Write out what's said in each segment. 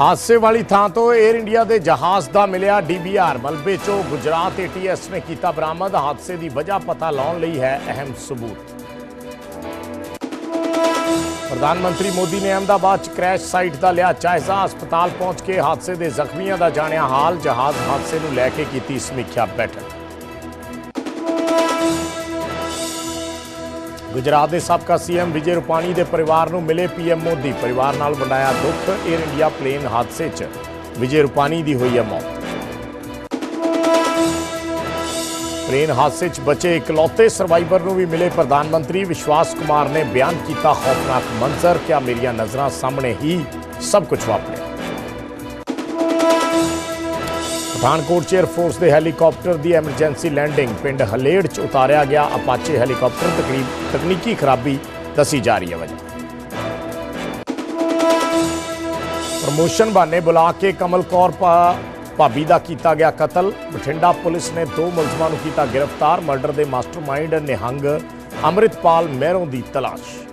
ਹਾਦਸੇ ਵਾਲੀ ਥਾਂ ਤੋਂ 에ਅਰ ਇੰਡੀਆ ਦੇ ਜਹਾਜ਼ ਦਾ ਮਿਲਿਆ ਡੀਬੀਆਰ ਮਲਬੇ ਚੋਂ ਗੁਜਰਾਤ ਏਟੀਐਸ ਨੇ ਕੀਤਾ ਬਰਾਮਦ। ਹਾਦਸੇ ਦੀ ਵਜ੍ਹਾ ਪਤਾ ਲਾਉਣ ਲਈ ਹੈ ਅਹਿਮ ਸਬੂਤ। ਪ੍ਰਧਾਨ ਮੰਤਰੀ ਮੋਦੀ ਨੇ ਅਹਿਮਦਾਬਾਦ 'ਚ ਕ੍ਰੈਸ਼ ਸਾਈਟ ਦਾ ਲਿਆ ਜਾਇਜ਼ਾ। ਹਸਪਤਾਲ ਪਹੁੰਚ ਕੇ ਹਾਦਸੇ ਦੇ ਜ਼ਖਮੀਆਂ ਦਾ ਜਾਣਿਆ ਹਾਲ। ਜਹਾਜ਼ ਹਾਦਸੇ ਨੂੰ ਲੈ ਕੇ ਕੀਤੀ ਸਮੀਖਿਆ ਬੈਠਕ। ਗੁਜਰਾਤ ਦੇ ਸਾਬਕਾ ਸੀਐਮ ਵਿਜੇ ਰੂਪਾਣੀ ਦੇ ਪਰਿਵਾਰ ਨੂੰ ਮਿਲੇ ਪੀਐਮ ਮੋਦੀ। ਪਰਿਵਾਰ ਨਾਲ ਵੰਡਾਇਆ ਦੁੱਖ 에ਅਰ ਇੰਡੀਆ ਪਲੇਨ ਹਾਦਸੇ 'ਚ ਵਿਜੇ ਰੂਪਾਣੀ ਦੀ ਹੋਈ ਹੈ ਮੌਤ। ਪਲੇਨ ਹਾਦਸੇ 'ਚ ਬਚੇ ਇਕਲੌਤੇ ਸਰਵਾਈਵਰ ਨੂੰ ਵੀ ਮਿਲੇ ਪ੍ਰਧਾਨ ਮੰਤਰੀ। ਵਿਸ਼ਵਾਸ ਕੁਮਾਰ ਨੇ ਬਿਆਨ ਕੀਤਾ, ਖੌਫਨਾਕ ਮੰਜ਼ਰ, ਕਿਆ ਮੇਰੀਆਂ ਨਜ਼ਰਾਂ ਸਾਹਮਣੇ ਹੀ ਸਭ ਕੁਝ ਵਾਪਰਿਆ। ਪਠਾਨਕੋਟ 'ਚ 에ਅਰਫੋਰਸ ਦੇ ਹੈਲੀਕਾਪਟਰ ਦੀ ਐਮਰਜੈਂਸੀ ਲੈਂਡਿੰਗ ਪਿੰਡ ਹਲੇੜ 'ਚ ਉਤਾਰਿਆ ਗਿਆ। ਅਪਾਚੇ ਹੈਲੀਕਾਪਟਰ ਤਕਰੀਬ ਤਕਨੀਕੀ ਖਰਾਬੀ ਦੱਸੀ ਜਾ ਰਹੀ ਹੈ ਵਜ੍ਹਾ ਪ੍ਰਮੋਸ਼ਨ ਬਹਾਨੇ ਬੁਲਾ ਕੇ ਕਮਲ ਕੌਰ ਭਾ- ਭਾਬੀ ਦਾ ਕੀਤਾ ਗਿਆ ਕਤਲ। ਬਠਿੰਡਾ ਪੁਲਿਸ ਨੇ ਦੋ ਮੁਲਜ਼ਮਾਂ ਨੂੰ ਕੀਤਾ ਗ੍ਰਿਫਤਾਰ। ਮਰਡਰ ਦੇ ਮਾਸਟਰਮਾਈਂਡ ਨਿਹੰਗ ਅੰਮ੍ਰਿਤਪਾਲ ਮਹਿਰੋਂ ਦੀ ਤਲਾਸ਼।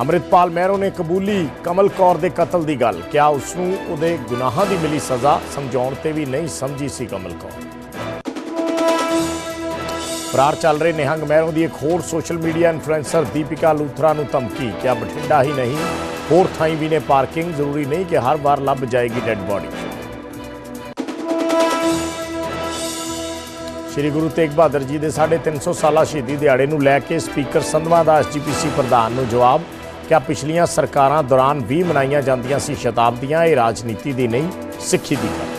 ਅੰਮ੍ਰਿਤਪਾਲ ਮਹਿਰੋਂ ਨੇ ਕਬੂਲੀ ਕਮਲ ਕੌਰ ਦੇ ਕਤਲ ਦੀ ਗੱਲ। ਕਿਹਾ ਉਸ ਨੂੰ ਉਹਦੇ ਗੁਨਾਹਾਂ ਦੀ ਮਿਲੀ ਸਜ਼ਾ? ਸਮਝਾਉਣ ਤੇ ਵੀ ਨਹੀਂ ਸਮਝੀ ਸੀ ਕਮਲ ਕੌਰ। ਫਰਾਰ ਚੱਲ ਰਹੇ ਨਿਹੰਗ ਮਹਿਰੋਂ ਦੀ ਇੱਕ ਹੋਰ social media influencer Deepika Luthra ਨੂੰ ਧਮਕੀ। ਕਿਹਾ ਬਠਿੰਡਾ ਹੀ ਨਹੀਂ, ਹੋਰ ਥਾਈਂ ਵੀ ਨੇ ਪਾਰਕਿੰਗ। ਜ਼ਰੂਰੀ ਨਹੀਂ ਕਿ ਹਰ ਵਾਰ ਲੱਭ ਜਾਏਗੀ ਡੈੱਡ ਬੋਡੀ। ਸ਼੍ਰੀ ਗੁਰੂ ਤੇਗ ਬਹਾਦਰ ਜੀ ਦੇ 350 ਸਾਲਾ ਸ਼ਹੀਦੀ ਦਿਹਾੜੇ ਨੂੰ ਲੈ ਕੇ ਸਪੀਕਰ ਸੰਧਵਾ ਦਾ ਐਸਜੀਪੀਸੀ ਪ੍ਰਧਾਨ ਨੂੰ ਜਵਾਬ। ਕਿਹਾ ਪਿਛਲੀਆਂ ਸਰਕਾਰਾਂ ਦੌਰਾਨ ਵੀ ਮਨਾਈਆਂ ਜਾਂਦੀਆਂ ਸੀ ਸ਼ਤਾਬਦੀਆਂ? ਇਹ ਰਾਜਨੀਤੀ ਦੀ ਨਹੀਂ, ਸਿੱਖੀ ਦੀ ਹੈ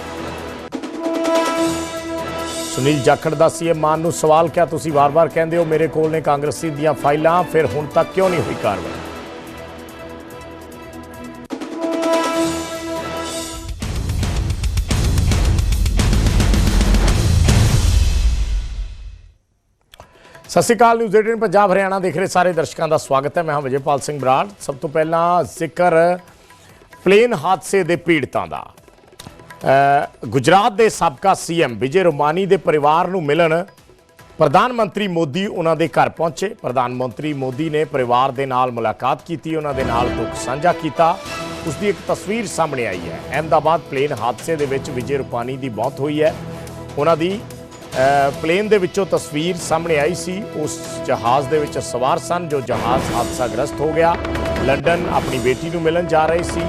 ਸੁਨੀਲ ਜਾਖੜ ਦਾ ਸੀਐਮ ਮਾਨ ਨੂੰ ਸਵਾਲ ਕਿਹਾ ਤੁਸੀਂ ਵਾਰ-ਵਾਰ ਕਹਿੰਦੇ ਹੋ ਮੇਰੇ ਕੋਲ ਨੇ ਕਾਂਗਰਸੀ ਦੀਆਂ ਫਾਈਲਾਂ, ਫਿਰ ਹੁਣ ਤੱਕ ਕਿਉਂ ਨਹੀਂ ਹੋਈ ਕਾਰਵਾਈ? ਸਤਿ ਸ਼੍ਰੀ ਅਕਾਲ ਨਿਊਜ਼ 18 ਪੰਜਾਬ, ਹਰਿਆਣਾ ਦੇਖ ਰਹੇ ਸਾਰੇ ਦਰਸ਼ਕਾਂ ਦਾ ਸਵਾਗਤ ਹੈ। ਮੈਂ ਹਾਂ ਵਿਜੇਪਾਲ ਸਿੰਘ ਬਰਾੜ। ਸਭ ਤੋਂ ਪਹਿਲਾਂ ਜ਼ਿਕਰ ਪਲੇਨ ਹਾਦਸੇ ਦੇ ਪੀੜਤਾਂ ਦਾ। ਗੁਜਰਾਤ ਦੇ ਸਾਬਕਾ ਸੀਐਮ ਵਿਜੇ ਰੋਮਾਨੀ ਦੇ ਪਰਿਵਾਰ ਨੂੰ ਮਿਲਣ ਪ੍ਰਧਾਨ ਮੰਤਰੀ ਮੋਦੀ ਉਹਨਾਂ ਦੇ ਘਰ ਪਹੁੰਚੇ। ਪ੍ਰਧਾਨ ਮੰਤਰੀ ਮੋਦੀ ਨੇ ਪਰਿਵਾਰ ਦੇ ਨਾਲ ਮੁਲਾਕਾਤ ਕੀਤੀ, ਉਹਨਾਂ ਦੇ ਨਾਲ ਦੁੱਖ ਸਾਂਝਾ ਕੀਤਾ। ਉਸ ਦੀ ਇੱਕ ਤਸਵੀਰ ਸਾਹਮਣੇ ਆਈ ਹੈ। ਅਹਿਮਦਾਬਾਦ ਪਲੇਨ ਹਾਦਸੇ ਦੇ ਵਿੱਚ ਵਿਜੇ ਰੂਪਾਨੀ ਦੀ ਮੌਤ ਹੋਈ ਹੈ। ਉਹਨਾਂ ਦੀ ਪਲੇਨ ਦੇ ਵਿੱਚੋਂ ਤਸਵੀਰ ਸਾਹਮਣੇ ਆਈ ਸੀ। ਉਸ ਜਹਾਜ਼ ਦੇ ਵਿੱਚ ਸਵਾਰ ਸਨ ਜੋ ਜਹਾਜ਼ ਹਾਦਸਾਗ੍ਰਸਤ ਹੋ ਗਿਆ। ਲੰਡਨ ਆਪਣੀ ਬੇਟੀ ਨੂੰ ਮਿਲਣ ਜਾ ਰਹੇ ਸੀ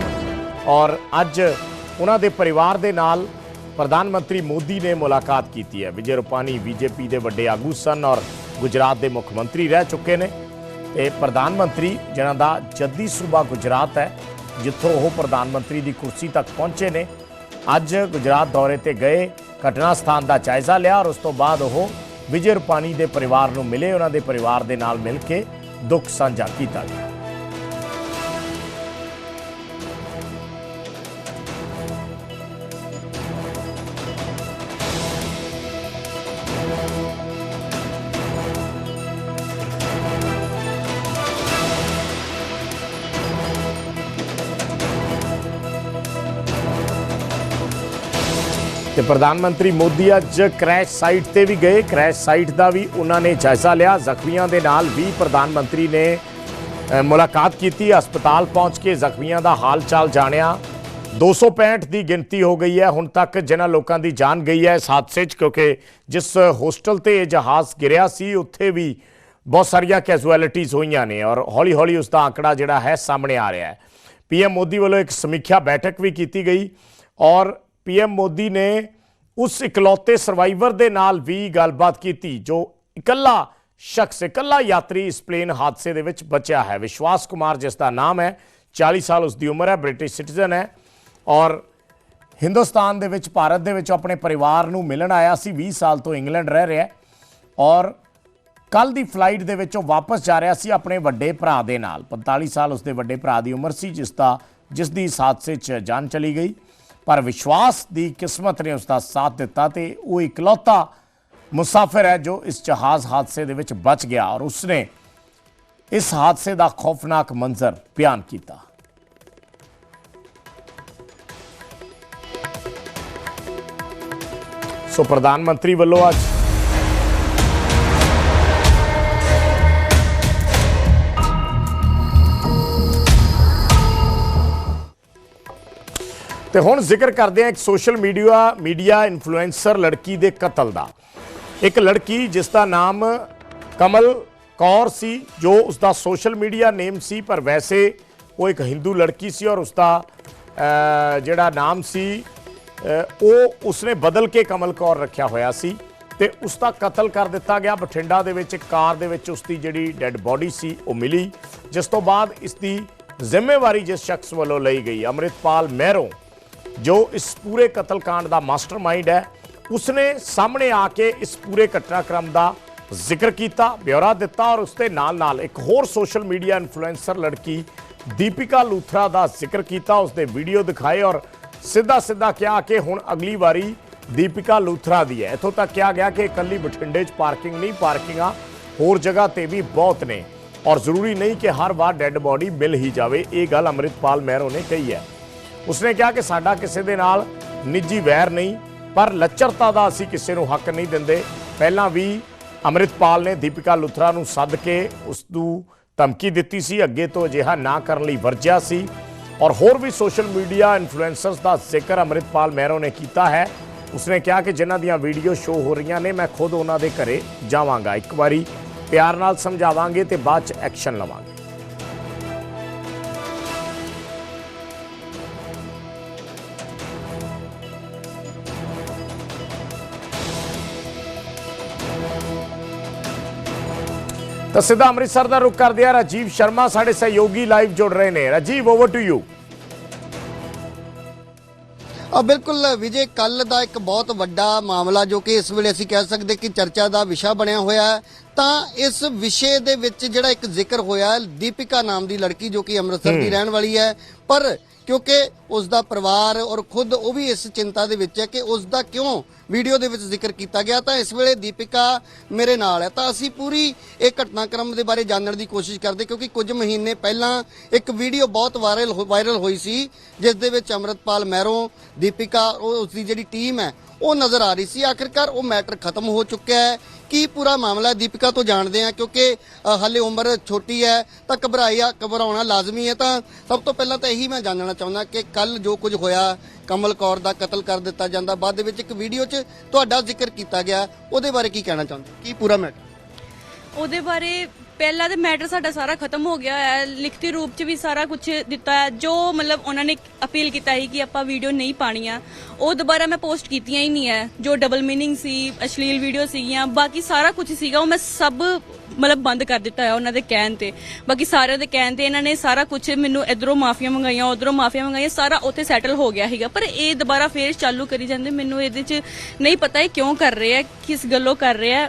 ਔਰ ਅੱਜ ਉਹਨਾਂ ਦੇ ਪਰਿਵਾਰ ਦੇ ਨਾਲ ਪ੍ਰਧਾਨ ਮੰਤਰੀ ਮੋਦੀ ਨੇ ਮੁਲਾਕਾਤ ਕੀਤੀ ਹੈ। ਵਿਜੇ ਰੂਪਾਨੀ ਬੀਜੇਪੀ ਦੇ ਵੱਡੇ ਆਗੂ ਸਨ ਔਰ ਗੁਜਰਾਤ ਦੇ ਮੁੱਖ ਮੰਤਰੀ ਰਹਿ ਚੁੱਕੇ ਨੇ। ਤੇ ਪ੍ਰਧਾਨ ਮੰਤਰੀ ਜਿਨ੍ਹਾਂ ਦਾ ਜੱਦੀ ਸੂਬਾ ਗੁਜਰਾਤ ਹੈ, ਜਿੱਥੋਂ ਉਹ ਪ੍ਰਧਾਨ ਮੰਤਰੀ ਦੀ ਕੁਰਸੀ ਤੱਕ ਪਹੁੰਚੇ ਨੇ। ਅੱਜ ਗੁਜਰਾਤ ਦੌਰੇ ਤੇ ਗਏ ਘਟਨਾ ਸਥਾਨ ਦਾ ਜਾਇਜ਼ਾ ਲਿਆ ਔਰ ਉਸ ਤੋਂ ਬਾਅਦ ਉਹ ਵਿਜੇ ਰੂਪਾਨੀ ਦੇ ਪਰਿਵਾਰ ਨੂੰ ਮਿਲੇ, ਉਹਨਾਂ ਦੇ ਪਰਿਵਾਰ ਦੇ ਨਾਲ ਮਿਲ ਕੇ ਦੁੱਖ ਸਾਂਝਾ ਕੀਤਾ ਗਿਆ। ਤੇ ਪ੍ਰਧਾਨ ਮੰਤਰੀ ਮੋਦੀ ਅੱਜ ਕ੍ਰੈਸ਼ ਸਾਈਟ ਤੇ ਵੀ ਗਏ। ਕ੍ਰੈਸ਼ ਸਾਈਟ ਦਾ ਵੀ ਉਹਨਾਂ ਨੇ ਜਾਇਜ਼ਾ ਲਿਆ। ਜ਼ਖਮੀਆਂ ਦੇ ਨਾਲ ਵੀ ਪ੍ਰਧਾਨ ਮੰਤਰੀ ਨੇ ਮੁਲਾਕਾਤ ਕੀਤੀ। ਹਸਪਤਾਲ ਪਹੁੰਚ ਕੇ ਜ਼ਖਮੀਆਂ ਦਾ ਹਾਲ ਚਾਲ ਜਾਣਿਆ 265 ਦੀ ਗਿਣਤੀ ਹੋ ਗਈ ਹੈ। ਹੁਣ ਤੱਕ ਜਿਨ੍ਹਾਂ ਲੋਕਾਂ ਦੀ ਜਾਨ ਗਈ ਹੈ ਇਸ ਹਾਦਸੇ 'ਚ, ਕਿਉਂਕਿ ਜਿਸ ਹੋਸਟਲ ਤੇ ਇਹ ਜਹਾਜ਼ ਗਿਰਿਆ ਸੀ, ਉੱਥੇ ਵੀ ਬਹੁਤ ਸਾਰੀਆਂ ਕੈਜੁਅਲਿਟੀਜ਼ ਹੋਈਆਂ ਨੇ ਔਰ ਹੌਲੀ ਹੌਲੀ ਉਸ ਦਾ ਆંકੜਾ ਜਿਹੜਾ ਹੈ ਸਾਹਮਣੇ ਆ ਰਿਹਾ ਹੈ। ਪੀਐਮ ਮੋਦੀ ਵੱਲੋਂ ਇੱਕ ਸਮੀਖਿਆ ਬੈਠਕ ਵੀ ਕੀਤੀ ਗਈ ਔਰ ਪੀਐਮ ਮੋਦੀ ਨੇ ਉਸ ਇਕਲੌਤੇ ਸਰਵਾਈਵਰ ਦੇ ਨਾਲ ਵੀ ਗੱਲਬਾਤ ਕੀਤੀ, ਜੋ ਇਕੱਲਾ ਸ਼ਖਸ, ਇਕੱਲਾ ਯਾਤਰੀ ਇਸ ਪਲੇਨ ਹਾਦਸੇ ਦੇ ਵਿੱਚ ਬਚਿਆ ਹੈ। ਵਿਸ਼ਵਾਸ ਕੁਮਾਰ, ਜਿਸ ਦਾ ਨਾਮ ਹੈ 40 ਸਾਲ ਉਸ ਦੀ ਉਮਰ ਹੈ, ਬ੍ਰਿਟਿਸ਼ ਸਿਟੀਜ਼ਨ ਹੈ ਔਰ ਹਿੰਦੁਸਤਾਨ ਦੇ ਵਿੱਚ, ਭਾਰਤ ਦੇ ਵਿੱਚ ਆਪਣੇ ਪਰਿਵਾਰ ਨੂੰ ਮਿਲਣ ਆਇਆ ਸੀ 20 ਸਾਲ ਤੋਂ ਇੰਗਲੈਂਡ ਰਹਿ ਰਿਹਾ ਔਰ ਕੱਲ ਦੀ ਫਲਾਈਟ ਦੇ ਵਿੱਚ ਉਹ ਵਾਪਸ ਜਾ ਰਿਹਾ ਸੀ ਆਪਣੇ ਵੱਡੇ ਭਰਾ ਦੇ ਨਾਲ। 45 ਸਾਲ ਉਸਦੇ ਵੱਡੇ ਭਰਾ ਦੀ ਉਮਰ ਸੀ, ਜਿਸ ਦਾ, ਜਿਸ ਦੀ ਇਸ ਹਾਦਸੇ 'ਚ ਜਾਨ ਚਲੀ ਗਈ। ਪਰ ਵਿਸ਼ਵਾਸ ਦੀ ਕਿਸਮਤ ਨੇ ਉਸ ਦਾ ਸਾਥ ਦਿੱਤਾ ਤੇ ਉਹ ਇਕਲੌਤਾ ਮੁਸਾਫਿਰ ਹੈ ਜੋ ਇਸ ਜਹਾਜ਼ ਹਾਦਸੇ ਦੇ ਵਿੱਚ ਬਚ ਗਿਆ ਔਰ ਉਸਨੇ ਇਸ ਹਾਦਸੇ ਦਾ ਖੌਫਨਾਕ ਮੰਜ਼ਰ ਬਿਆਨ ਕੀਤਾ ਸੋ ਪ੍ਰਧਾਨ ਮੰਤਰੀ ਵੱਲੋਂ ਅੱਜ ਤੇ ਹੁਣ ਜ਼ਿਕਰ ਕਰਦੇ ਹਾਂ ਇੱਕ ਸੋਸ਼ਲ ਮੀਡੀਆ ਮੀਡੀਆ ਇਨਫਲੂਐਂਸਰ ਲੜਕੀ ਦੇ ਕਤਲ ਦਾ। ਇੱਕ ਲੜਕੀ ਜਿਸ ਦਾ ਨਾਮ ਕਮਲ ਕੌਰ ਸੀ, ਜੋ ਉਸ ਦਾ ਸੋਸ਼ਲ ਮੀਡੀਆ ਨੇਮ ਸੀ, ਪਰ ਵੈਸੇ ਉਹ ਇੱਕ ਹਿੰਦੂ ਲੜਕੀ ਸੀ ਔਰ ਉਸ ਦਾ ਜਿਹੜਾ ਨਾਮ ਸੀ ਉਹ ਉਸਨੇ ਬਦਲ ਕੇ ਕਮਲ ਕੌਰ ਰੱਖਿਆ ਹੋਇਆ ਸੀ ਤੇ ਉਸ ਦਾ ਕਤਲ ਕਰ ਦਿੱਤਾ ਗਿਆ। ਬਠਿੰਡਾ ਦੇ ਵਿੱਚ ਇੱਕ ਕਾਰ ਦੇ ਵਿੱਚ ਉਸ ਦੀ ਜਿਹੜੀ ਡੈੱਡ ਬੋਡੀ ਸੀ, ਉਹ ਮਿਲੀ, ਜਿਸ ਤੋਂ ਬਾਅਦ ਇਸ ਦੀ ਜ਼ਿੰਮੇਵਾਰੀ ਜਿਸ ਸ਼ਖਸ ਵੱਲੋਂ ਲਈ ਗਈ, ਅੰਮ੍ਰਿਤਪਾਲ ਮਹਿਰੋਂ ਜੋ ਇਸ ਪੂਰੇ ਕਤਲकांड ਦਾ ਮਾਸਟਰਮਾਈਂਡ ਹੈ, ਉਸਨੇ ਸਾਹਮਣੇ ਆ ਕੇ ਇਸ ਪੂਰੇ ਘਟਨਾਕ੍ਰਮ ਦਾ ਜ਼ਿਕਰ ਕੀਤਾ ਬਿਊਰਾ ਦਿੱਤਾ ਔਰ ਉਸ ਦੇ ਨਾਲ ਨਾਲ ਇੱਕ ਹੋਰ ਸੋਸ਼ਲ ਮੀਡੀਆ ਇਨਫਲੂਐਂਸਰ ਲੜਕੀ ਦੀਪਿਕਾ ਲੂਥਰਾ ਦਾ ਜ਼ਿਕਰ ਕੀਤਾ ਉਸ ਦੇ ਵੀਡੀਓ ਦਿਖਾਏ ਔਰ ਸਿੱਧਾ ਸਿੱਧਾ ਕਿਹਾ ਕਿ ਹੁਣ ਅਗਲੀ ਵਾਰੀ ਦੀਪਿਕਾ ਲੂਥਰਾ ਦੀ ਹੈ। ਇਥੋਂ ਤੱਕ ਕਿਹਾ ਗਿਆ ਕਿ ਇਕੱਲੀ ਬਠਿੰਡੇ 'ਚ ਪਾਰਕਿੰਗ ਨਹੀਂ, ਪਾਰਕਿੰਗਾਂ ਹੋਰ ਜਗ੍ਹਾ ਤੇ ਵੀ ਬਹੁਤ ਨੇ ਔਰ ਜ਼ਰੂਰੀ ਨਹੀਂ ਕਿ ਹਰ ਵਾਰ ਡੈੱਡ ਬੋਡੀ ਮਿਲ ਹੀ ਜਾਵੇ। ਇਹ ਗੱਲ ਅੰਮ੍ਰਿਤਪਾਲ ਮਹਿਰੋ ਨੇ ਕਹੀ ਹੈ। ਉਸਨੇ ਕਿਹਾ ਕਿ ਸਾਡਾ ਕਿਸੇ ਦੇ ਨਾਲ ਨਿੱਜੀ ਵੈਰ ਨਹੀਂ, ਪਰ ਲੱਚਰਤਾ ਦਾ ਅਸੀਂ ਕਿਸੇ ਨੂੰ ਹੱਕ ਨਹੀਂ ਦਿੰਦੇ। ਪਹਿਲਾਂ ਵੀ ਅੰਮ੍ਰਿਤਪਾਲ ਨੇ ਦੀਪਿਕਾ ਲੁਥਰਾ ਨੂੰ ਸੱਦ ਕੇ ਉਸ ਨੂੰ ਧਮਕੀ ਦਿੱਤੀ ਸੀ, ਅੱਗੇ ਤੋਂ ਅਜਿਹਾ ਨਾ ਕਰਨ ਲਈ ਵਰਜਿਆ ਸੀ। ਔਰ ਹੋਰ ਵੀ ਸੋਸ਼ਲ ਮੀਡੀਆ ਇਨਫਲੂਐਂਸਰਸ ਦਾ ਜ਼ਿਕਰ ਅੰਮ੍ਰਿਤਪਾਲ ਮਹਿਰੋ ਨੇ ਕੀਤਾ ਹੈ। ਉਸਨੇ ਕਿਹਾ ਕਿ ਜਿਨ੍ਹਾਂ ਦੀਆਂ ਵੀਡੀਓ ਸ਼ੋਅ ਹੋ ਰਹੀਆਂ ਨੇ, ਮੈਂ ਖੁਦ ਉਹਨਾਂ ਦੇ ਘਰੇ ਜਾਵਾਂਗਾ। ਇੱਕ ਵਾਰੀ ਪਿਆਰ ਨਾਲ ਸਮਝਾਵਾਂਗੇ ਤੇ ਬਾਅਦ ਚ ਐਕਸ਼ਨ ਲਵਾਂਗੇ। ਤਾਂ ਸਿੱਧਾ ਅੰਮ੍ਰਿਤਸਰ ਦਾ ਰੁਖ ਕਰਦੇ ਆ ਰਾਜੀਵ ਸ਼ਰਮਾ, ਸਾਡੇ ਸਹਿਯੋਗੀ ਲਾਈਵ ਜੁੜ ਰਹੇ ਨੇ। ਰਾਜੀਵ ਓਵਰ ਟੂ ਯੂ ਆ ਬਿਲਕੁਲ ਵਿਜੇ ਕੱਲ ਦਾ ਇੱਕ ਬਹੁਤ ਵੱਡਾ ਮਾਮਲਾ ਜੋ ਕਿ ਇਸ ਵੇਲੇ ਅਸੀਂ ਕਹਿ ਸਕਦੇ ਕਿ ਚਰਚਾ ਦਾ ਵਿਸ਼ਾ ਬਣਿਆ ਹੋਇਆ ਹੈ। ਤਾਂ ਇਸ ਵਿਸ਼ੇ ਦੇ ਵਿੱਚ ਜਿਹੜਾ ਇੱਕ ਜ਼ਿਕਰ ਹੋਇਆ ਦੀਪਿਕਾ ਨਾਮ ਦੀ ਲੜਕੀ ਜੋ ਕਿ ਅੰਮ੍ਰਿਤਸਰ ਦੀ ਰਹਿਣ ਵਾਲੀ ਹੈ ਪਰ ਕਿਉਂਕਿ ਉਸ ਦਾ ਪਰਿਵਾਰ ਔਰ ਖੁਦ ਉਹ ਵੀ ਇਸ ਚਿੰਤਾ ਦੇ ਵਿੱਚ ਹੈ ਕਿ ਉਸ ਦਾ ਕਿਉਂ ਵੀਡੀਓ ਦੇ ਵਿੱਚ ਜ਼ਿਕਰ ਕੀਤਾ ਗਿਆ ਤਾਂ ਇਸ ਵੇਲੇ ਦੀਪਿਕਾ ਮੇਰੇ ਨਾਲ ਹੈ। ਤਾਂ ਅਸੀਂ ਪੂਰੀ ਇਹ ਘਟਨਾਕ੍ਰਮ ਦੇ ਬਾਰੇ ਜਾਣਨ ਦੀ ਕੋਸ਼ਿਸ਼ ਕਰਦੇ ਕਿਉਂਕਿ ਕੁਝ ਮਹੀਨੇ ਪਹਿਲਾਂ ਇੱਕ ਵੀਡੀਓ ਬਹੁਤ ਵਾਇਰਲ ਵਾਇਰਲ ਹੋਈ ਸੀ ਜਿਸ ਦੇ ਵਿੱਚ ਅੰਮ੍ਰਿਤਪਾਲ ਮਹਿਰੋਂ ਦੀਪਿਕਾ ਉਹ ਉਸ ਦੀ ਜਿਹੜੀ ਟੀਮ ਹੈ ਉਹ ਨਜ਼ਰ ਆ ਰਹੀ ਸੀ। ਆਖਿਰਕਾਰ ਉਹ ਮੈਟਰ ਖਤਮ ਹੋ ਚੁੱਕਿਆ ਹੈ। ਕੀ ਪੂਰਾ ਮਾਮਲਾ ਦੀਪਿਕਾ ਤੋਂ ਜਾਣਦੇ ਹਾਂ ਕਿਉਂਕਿ ਅ, ਹਾਲੇ ਉਮਰ ਛੋਟੀ ਹੈ ਤਾਂ ਘਬਰਾਇਆ ਘਬਰਾਉਣਾ ਲਾਜ਼ਮੀ ਹੈ। ਤਾਂ ਸਭ ਤੋਂ ਪਹਿਲਾਂ ਤਾਂ ਇਹੀ ਮੈਂ ਜਾਣਨਾ ਚਾਹੁੰਦਾ ਕਿ ਕੱਲ ਜੋ ਕੁਝ ਹੋਇਆ ਕਮਲ ਕੌਰ ਦਾ ਕਤਲ ਕਰ ਦਿੱਤਾ ਜਾਂਦਾ। ਬਾਅਦ ਦੇ ਵਿੱਚ ਇੱਕ ਵੀਡੀਓ 'ਚ ਤੁਹਾਡਾ ਜ਼ਿਕਰ ਕੀਤਾ ਗਿਆ। ਉਹਦੇ ਬਾਰੇ ਕੀ ਕਹਿਣਾ ਚਾਹੁੰਦੇ ਕੀ ਪੂਰਾ ਮੈਟਰ? ਉਹਦੇ ਬਾਰੇ ਪਹਿਲਾਂ ਤੇ ਮੈਟਰ ਸਾਡਾ ਸਾਰਾ ਖਤਮ ਹੋ ਗਿਆ ਹੈ। ਲਿਖਤੀ ਰੂਪ 'ਚ ਵੀ ਸਾਰਾ ਕੁਝ ਦਿੱਤਾ ਹੈ। ਜੋ ਮਤਲਬ ਉਹਨਾਂ ਨੇ ਅਪੀਲ ਕੀਤਾ ਸੀ ਕਿ ਆਪਾਂ ਵੀਡੀਓ ਨਹੀਂ ਪਾਣੀਆਂ ਉਹ ਦੁਬਾਰਾ ਮੈਂ ਪੋਸਟ ਕੀਤੀਆਂ ਹੀ ਨਹੀਂ ਹੈ। ਜੋ ਡਬਲ ਮੀਨਿੰਗ ਸੀ, ਅਸ਼ਲੀਲ ਵੀਡੀਓ ਸੀਗੀਆਂ, ਬਾਕੀ ਸਾਰਾ ਕੁਝ ਸੀਗਾ, ਉਹ ਮੈਂ ਸਭ ਮਤਲਬ ਬੰਦ ਕਰ ਦਿੱਤਾ ਹੈ ਉਹਨਾਂ ਦੇ ਕਹਿਣ ਤੇ। ਬਾਕੀ ਸਾਰਿਆਂ ਦੇ ਕਹਿਣ ਤੇ ਇਹਨਾਂ ਨੇ ਸਾਰਾ ਕੁਝ ਮੈਨੂੰ ਇਧਰੋਂ ਮਾਫੀਆਂ ਮੰਗਾਈਆਂ, ਉਧਰੋਂ ਮਾਫੀਆਂ ਮੰਗਾਈਆਂ, ਸਾਰਾ ਉੱਥੇ ਸੈਟਲ ਹੋ ਗਿਆ ਸੀਗਾ। ਪਰ ਇਹ ਦੁਬਾਰਾ ਫੇਰ ਚਾਲੂ ਕਰੀ ਜਾਂਦੇ, ਮੈਨੂੰ ਇਹਦੇ 'ਚ ਨਹੀਂ ਪਤਾ ਇਹ ਕਿਉਂ ਕਰ ਰਹੇ ਆ ਕਿਸ ਗੱਲੋਂ ਕਰ ਰਹੇ ਆ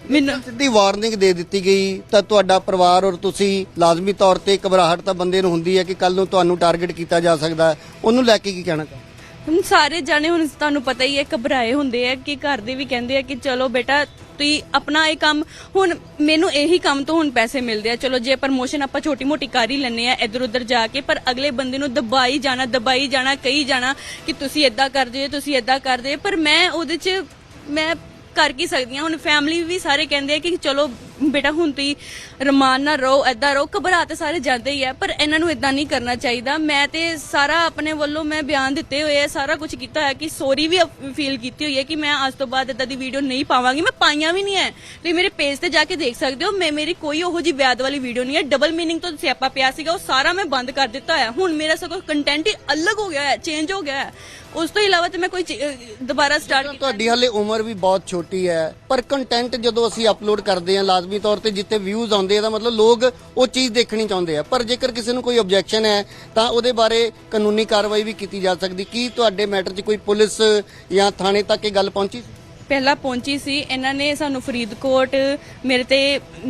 ਮੈਨੂੰ ਸਿੱਧੀ ਵਾਰਨਿੰਗ ਦੇ ਦਿੱਤੀ ਗਈ। ਤਾਂ ਤੁਹਾਡਾ ਪਰਿਵਾਰ ਔਰ ਤੁਸੀਂ ਲਾਜ਼ਮੀ ਤੌਰ ਤੇ ਘਬਰਾਹਟ ਤਾਂ ਬੰਦੇ ਨੂੰ ਹੁੰਦੀ ਹੈ ਕਿ ਕੱਲ ਨੂੰ ਤੁਹਾਨੂੰ ਟਾਰਗੇਟ ਕੀਤਾ ਜਾ ਸਕਦਾ ਹੈ। ਉਹਨੂੰ ਲੈ ਕੇ ਕੀ ਕਹਿਣਾ ਚਾਹੁੰਦੇ ਹੁਣ ਸਾਰੇ ਜਾਣੇ ਹੁਣ ਤੁਹਾਨੂੰ ਪਤਾ ਹੀ ਹੈ ਘਬਰਾਏ ਹੁੰਦੇ ਆ ਕਿ ਘਰ ਦੇ ਵੀ ਕਹਿੰਦੇ ਆ ਕਿ ਚਲੋ ਬੇਟਾ ਤੁਸੀਂ ਆਪਣਾ ਇਹ ਕੰਮ ਹੁਣ ਮੈਨੂੰ ਇਹੀ ਕੰਮ ਤੋਂ ਹੁਣ ਪੈਸੇ ਮਿਲਦੇ ਆ। ਚਲੋ ਜੇ ਪ੍ਰਮੋਸ਼ਨ ਆਪਾਂ ਛੋਟੀ ਮੋਟੀ ਕਰ ਹੀ ਲੈਨੇ ਆ ਇੱਧਰ ਉੱਧਰ ਜਾ ਕੇ ਪਰ ਅਗਲੇ ਬੰਦੇ ਨੂੰ ਦਬਾਈ ਜਾਣਾ ਦਬਾਈ ਜਾਣਾ ਕਹੀ ਜਾਣਾ ਕਿ ਤੁਸੀਂ ਇਦਾਂ ਕਰਦੇ ਹੋ ਤੁਸੀਂ ਇਦਾਂ ਕਰਦੇ ਹੋ। ਪਰ ਮੈਂ ਉਹਦੇ 'ਚ ਮੈਂ ਕਰ ਕੀ ਸਕਦੀ ਹਾਂ ਹੁਣ ਫੈਮਿਲੀ ਵੀ ਸਾਰੇ ਕਹਿੰਦੇ ਆ ਕਿ ਚਲੋ ਬੇਟਾ ਹੁਣ ਤੁਸੀਂ ਰਮਾਨ ਨਾਲ ਰਹੋ ਐਦਾਂ ਰਹੋ। ਘਬਰਾ ਤੇ ਸਾਰੇ ਜਾਂਦੇ ਹੀ ਆ, ਪਰ ਇਹਨਾਂ ਨੂੰ ਇਦਾਂ ਨਹੀਂ ਕਰਨਾ ਚਾਹੀਦਾ। ਮੈਂ ਤੇ ਸਾਰਾ ਆਪਣੇ ਵੱਲੋਂ ਮੈਂ ਬਿਆਨ ਦਿੱਤੇ ਹੋਏ ਆ, ਸਾਰਾ ਕੁਝ ਕੀਤਾ ਹੋਇਆ ਕਿ ਸੋਰੀ ਵੀ ਫੀਲ ਕੀਤੀ ਹੋਈ ਹੈ ਕਿ ਮੈਂ ਅੱਜ ਤੋਂ ਬਾਅਦ ਇਦਾਂ ਦੀ ਵੀਡੀਓ ਨਹੀਂ ਪਾਵਾਂਗੀ। ਮੈਂ ਪਾਈਆਂ ਵੀ ਨਹੀਂ ਹੈ ਤੁਸੀਂ ਮੇਰੇ ਪੇਜ ਤੇ ਜਾ ਕੇ ਦੇਖ ਸਕਦੇ ਹੋ, ਮੈਂ ਮੇਰੀ ਕੋਈ ਉਹੋ ਜੀ ਵਿਆਦ ਵਾਲੀ ਵੀਡੀਓ ਨਹੀਂ ਹੈ ਡਬਲ ਮੀਨਿੰਗ ਤੋਂ ਸਿਆਪਾ ਪਿਆ ਸੀਗਾ, ਉਹ ਸਾਰਾ ਮੈਂ ਬੰਦ ਕਰ ਦਿੱਤਾ ਹੋਇਆ। ਹੁਣ ਮੇਰਾ ਸਗੋਂ ਕੰਟੈਂਟ ਹੀ ਅਲੱਗ ਹੋ ਗਿਆ ਹੈ ਚੇਂਜ ਹੋ ਗਿਆ ਹੈ ਉਸ ਤੋਂ ਇਲਾਵਾ ਤੇ ਮੈਂ ਕੋਈ ਚੀ- ਅਹ ਦੁਬਾਰਾ ਸਟਾਰਟ ਤੁਹਾਡੀ ਹਾਲੇ ਉਮਰ ਵੀ ਬਹੁਤ ਛੋਟੀ ਹੈ, ਪਰ ਕੰਟੈਂਟ ਜਦੋਂ ਅਸੀਂ ਅਪਲੋਡ ਕਰਦੇ ਹਾਂ ਲਾਜ਼ਮੀ ਤੌਰ ਤੇ ਜਿੱਤੇ ਵਿਊਜ਼ ਆਉਂਦੇ ਆ, ਤਾਂ ਮਤਲਬ ਲੋਕ ਉਹ ਚੀਜ਼ ਦੇਖਣੀ ਚਾਹੁੰਦੇ ਆ। ਪਰ ਜੇਕਰ ਕਿਸੇ ਨੂੰ ਕੋਈ ਆਬਜੈਕਸ਼ਨ ਹੈ, ਤਾਂ ਉਹਦੇ ਬਾਰੇ ਕਾਨੂੰਨੀ ਕਾਰਵਾਈ ਵੀ ਕੀਤੀ ਜਾ ਸਕਦੀ। ਕੀ ਤੁਹਾਡੇ ਮੈਟਰ 'ਚ ਕੋਈ ਪੁਲਿਸ ਜਾਂ ਥਾਣੇ ਤੱਕ ਇਹ ਗੱਲ ਪਹੁੰਚੀ? ਸੀ ਪਹਿਲਾਂ ਪਹੁੰਚੀ ਸੀ, ਇਹਨਾਂ ਨੇ ਸਾਨੂੰ ਫਰੀਦਕੋਟ ਮੇਰੇ ਤੇ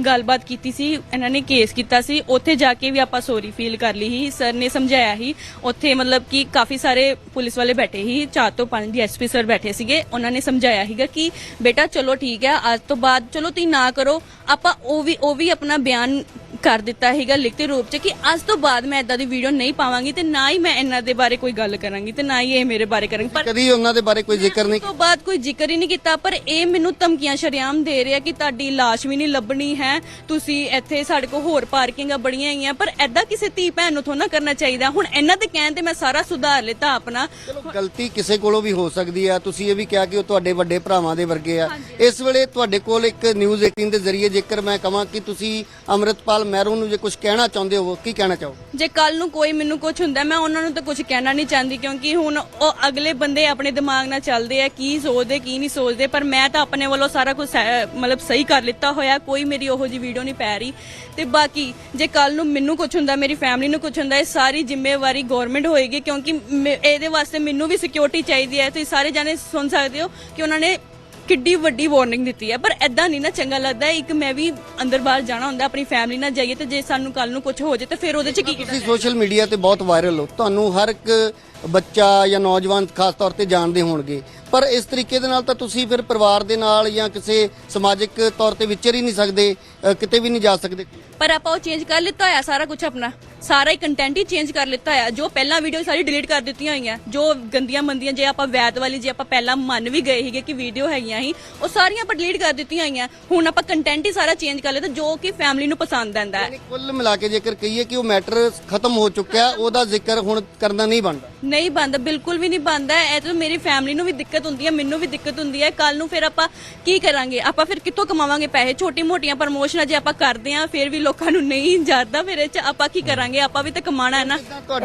ਗੱਲਬਾਤ ਕੀਤੀ ਸੀ, ਇਹਨਾਂ ਨੇ ਕੇਸ ਕੀਤਾ ਸੀ, ਉੱਥੇ ਜਾ ਕੇ ਵੀ ਆਪਾਂ ਸੌਰੀ ਫੀਲ ਕਰ ਲਈ ਸੀ ਸਰ ਨੇ ਸਮਝਾਇਆ ਸੀ, ਉੱਥੇ ਮਤਲਬ ਕਿ ਕਾਫੀ ਸਾਰੇ ਪੁਲਿਸ ਵਾਲੇ ਬੈਠੇ ਸੀ, ਚਾਰ ਤੋਂ ਪੰਜ ਡੀਐਸਪੀ ਸਰ ਬੈਠੇ ਸੀਗੇ, ਉਹਨਾਂ ਨੇ ਸਮਝਾਇਆ ਸੀਗਾ ਕਿ ਬੇਟਾ ਚਲੋ ਠੀਕ ਹੈ, ਅੱਜ ਤੋਂ ਬਾਅਦ ਚਲੋ ਤੁਸੀਂ ਨਾ ਕਰੋ, ਆਪਾਂ ਉਹ ਵੀ ਉਹ ਵੀ ਆਪਣਾ ਬਿਆਨ ਕਰ ਦਿੱਤਾ ਹੈਗਾ ਲਿਖਤੀ ਰੂਪ 'ਚ ਕਿ ਅੱਜ ਤੋਂ ਬਾਅਦ ਮੈਂ ਇਦਾਂ ਦੀ ਵੀਡੀਓ ਨਹੀਂ ਪਾਵਾਂਗੀ ਤੇ ਨਾ ਹੀ ਮੈਂ ਇਹਨਾਂ ਦੇ ਬਾਰੇ ਕੋਈ ਗੱਲ ਕਰਾਂਗੀ ਤੇ ਨਾ ਹੀ ਇਹ ਮੇਰੇ ਬਾਰੇ ਕਰਨਗੇ ਪਰ ਕਦੀ ਉਹਨਾਂ ਦੇ ਬਾਰੇ ਕੋਈ ਜ਼ਿਕਰ ਨਹੀਂ ਉਸ ਤੋਂ ਬਾਅਦ ਕੋਈ ਜ਼ਿਕਰ ਹੀ ਨਹੀਂ ਕੀਤਾ ਪਰ ਇਹ ਮੈਨੂੰ ਧਮਕੀਆਂ ਸ਼ਰਿਆਮ ਦੇ ਰਿਹਾ ਕਿ ਤੁਹਾਡੀ ਲਾਸ਼ ਵੀ ਨਹੀਂ ਲੱਭਣੀ ਹੈ ਤੁਸੀਂ ਇੱਥੇ ਸਾਡੇ ਕੋਲ ਹੋਰ ਪਾਰਕਿੰਗਾਂ ਬੜੀਆਂ ਹੈਗੀਆਂ ਪਰ ਐਦਾਂ ਕਿਸੇ ਧੀ ਭੈਣ ਨੂੰ ਥੋੜਾ ਕਰਨਾ ਚਾਹੀਦਾ। ਹੁਣ ਇਹਨਾਂ ਦੇ ਕਹਿਣ ਤੇ ਮੈਂ ਸਾਰਾ ਸੁਧਾਰ ਲਿੱਤਾ ਆਪਣਾ। ਚਲੋ ਗਲਤੀ ਕਿਸੇ ਕੋਲੋਂ ਵੀ ਹੋ ਸਕਦੀ ਆ। ਤੁਸੀਂ ਇਹ ਵੀ ਕਿਹਾ ਕਿ ਉਹ ਤੁਹਾਡੇ ਵੱਡੇ ਭਰਾਵਾਂ ਦੇ ਵਰਗੇ ਆ। ਇਸ ਵੇਲੇ ਤੁਹਾਡੇ ਕੋਲ ਇੱਕ ਨਿਊਜ਼ 18 ਦੇ ਜ਼ਰੀਏ ਜੇਕਰ ਮੈਂ ਕਹਾਂ ਕਿ ਤੁਸੀਂ ਅਮਰਿਤਪਾਲ ਮਹਿਰੂ ਨੂੰ ਜੇ ਕੁਝ ਕਹਿਣਾ ਚਾਹੁੰਦੇ ਹੋ, ਕੀ ਕਹਿਣਾ ਚਾਹੋ? ਜੇ ਕੱਲ ਨੂੰ ਕੋਈ ਮੈਨੂੰ ਕੁਝ ਹੁੰਦਾ, ਮੈਂ ਉਹਨਾਂ ਨੂੰ ਤਾਂ ਕੁਝ ਕਹਿਣਾ ਨਹੀਂ ਚਾਹੁੰਦੀ, ਕਿਉਂਕਿ ਹੁਣ ਉਹ ਅਗਲੇ ਬੰਦੇ ਆਪਣੇ ਦਿਮਾਗ ਨਾਲ ਚੱਲਦੇ ਆ, ਕੀ ਸੋਚਦੇ, ਕੀ ਨਹੀਂ ਸੋਚਦੇ, ਪਰ ਮੈਂ ਤਾਂ ਆਪਣੇ ਵੱਲੋਂ ਸਾਰਾ ਕੁਝ ਮਤਲਬ ਸਹੀ ਕਰ ਲਿੱਤਾ ਹੋਇਆ, ਕੋਈ ਮੇਰੀ ਉਹੋ ਜੀ ਵੀਡੀਓ ਨਹੀਂ ਪੈ ਰਹੀ। ਤੇ ਬਾਕੀ, ਜੇ ਕੱਲ ਨੂੰ ਮੈਨੂੰ ਕੁਝ ਹੁੰਦਾ, ਮੇਰੀ ਫੈਮਿਲੀ ਨੂੰ ਕੁਝ ਹੁੰਦਾ, ਇਹ ਸਾਰੀ ਜ਼ਿੰਮੇਵਾਰੀ ਗਵਰਨਮੈਂਟ ਹੋਏਗੀ, ਕਿਉਂਕਿ ਇਹਦੇ ਵਾਸਤੇ ਮੈਨੂੰ ਵੀ ਸਿਕਿਉਰਿਟੀ ਚਾਹੀਦੀ ਹੈ। ਤੁਸੀਂ ਸਾਰੇ ਜਾਣੇ ਸੁਣ ਸਕਦੇ ਹੋ ਕਿ ਉਹਨਾਂ ਨੇ ਕਿੱਡੀ ਵੱਡੀ ਵਾਰਨਿੰਗ ਦਿੱਤੀ ਹੈ, ਪਰ ਐਦਾਂ ਨਹੀਂ ਨਾ ਚੰਗਾ ਲੱਗਦਾ ਇੱਕ ਮੈਂ ਵੀ ਅੰਦਰ ਬਾਹਰ ਜਾਣਾ ਹੁੰਦਾ, ਆਪਣੀ ਫੈਮਿਲੀ ਨਾਲ ਜਾਈਏ ਤੇ ਜੇ ਸਾਨੂੰ ਕੱਲ ਨੂੰ ਕੁਝ ਹੋ ਜਾਏ ਤੇ ਫਿਰ ਉਹਦੇ 'ਚ ਕੀ ਕੀਤਾ ਤੁਸੀਂ ਸੋਸ਼ਲ ਮੀਡੀਆ ਤੇ ਬਹੁਤ ਵਾਇਰਲ ਹੋ। ਤੁਹਾਨੂੰ ਹਰ ਇੱਕ ਬੱਚਾ ਜਾਂ ਨੌਜਵਾਨ ਖਾਸ ਤੌਰ ਤੇ ਜਾਣਦੇ ਹੋਣਗੇ। ਪਰ ਇਸ ਤਰੀਕੇ ਦੇ ਨਾਲ ਤਾਂ ਤੁਸੀਂ ਫਿਰ ਪਰਿਵਾਰ ਦੇ ਨਾਲ ਜਾਂ ਕਿਸੇ ਸਮਾਜਿਕ ਤੌਰ ਤੇ ਵਿਚਰ ਹੀ ਨਹੀਂ ਸਕਦੇ ਅ, ਕਿਤੇ ਵੀ ਨਹੀਂ ਜਾ ਸਕਦੇ। ਪਰ ਆਪਾਂ ਉਹ ਚੇਂਜ ਕਰ ਲਿੱਤਾ ਹੋਇਆ ਸਾਰਾ ਕੁਝ ਆਪਣਾ। ਸਾਰਾ ਹੀ ਕੰਟੈਂਟ ਹੀ ਚੇਂਜ ਕਰ ਲਿੱਤਾ ਹੋਇਆ। ਜੋ ਪਹਿਲਾਂ ਵੀਡੀਓ ਸਾਰੀ ਡਿਲੀਟ ਕਰ ਦਿੱਤੀਆਂ ਹੋਈਆਂ। ਜੋ ਗੰਦੀਆਂ ਮੰਦੀਆਂ ਜੇ ਆਪਾਂ ਵੈਦ ਵਾਲੀ ਜੇ ਆਪਾਂ ਪਹਿਲਾਂ ਮੰਨ ਵੀ ਗਏ ਸੀਗੇ ਕਿ ਵੀਡੀਓ ਹੈਗੀਆਂ ਸੀ ਉਹ ਸਾਰੀਆਂ ਆਪਾਂ ਡਿਲੀਟ ਕਰ ਦਿੱਤੀਆਂ ਹੋਈਆਂ। ਹੁਣ ਆਪਾਂ ਕੰਟੈਂਟ ਹੀ ਸਾਰਾ ਚੇਂਜ ਕਰ ਲਿੱਤਾ ਜੋ ਕਿ ਫੈਮਿਲੀ ਨੂੰ ਪਸੰਦ ਆਂਦਾ ਹੈ। ਯਾਨੀ ਕੁੱਲ ਮਿਲਾ ਕੇ ਜੇਕਰ ਕਹੀਏ ਕਿ ਉਹ ਮੈਟਰ ਖਤਮ ਹੋ ਚੁੱਕਿਆ ਉਹਦਾ ਜ਼ਿਕਰ ਹੁਣ ਕਰਨਾ ਨਹੀਂ ਬਣਦਾ। ਨਹੀਂ ਬੰਦ ਬਿਲਕੁਲ ਵੀ ਨਹੀਂ ਬੰਦ ਹੈ ਇਹ ਤਾਂ ਮੇਰੀ ਫੈਮਿਲੀ ਨੂੰ ਵੀ ਦਿੱਕਤ ਹੁੰਦੀ ਹੈ ਮੈਨੂੰ ਵੀ ਦਿੱਕਤ ਹੁੰਦੀ ਹੈ। ਕੱਲ ਨੂੰ ਫਿਰ ਆਪਾਂ ਕੀ ਕਰਾਂਗੇ? ਆਪਾਂ ਫਿਰ ਕਿੱਥੋਂ ਕਮਾਵਾਂਗੇ ਪੈਸੇ? ਛੋਟੀ ਮੋਟੀਆਂ ਪ੍ਰਮੋਸ਼ਨਾਂ ਜੇ ਆਪਾਂ ਕਰਦੇ ਆਂ ਫਿਰ ਵੀ ਲੋਕਾਂ ਨੂੰ ਨਹੀਂ ਜਾਂਦਾ ਫਿਰ ਇਹ ਚ। ਆਪਾਂ ਕੀ ਕਰਾਂਗੇ? ਆਪਾਂ ਵੀ ਤਾਂ ਕਮਾਣਾ ਹੈ ਨਾ।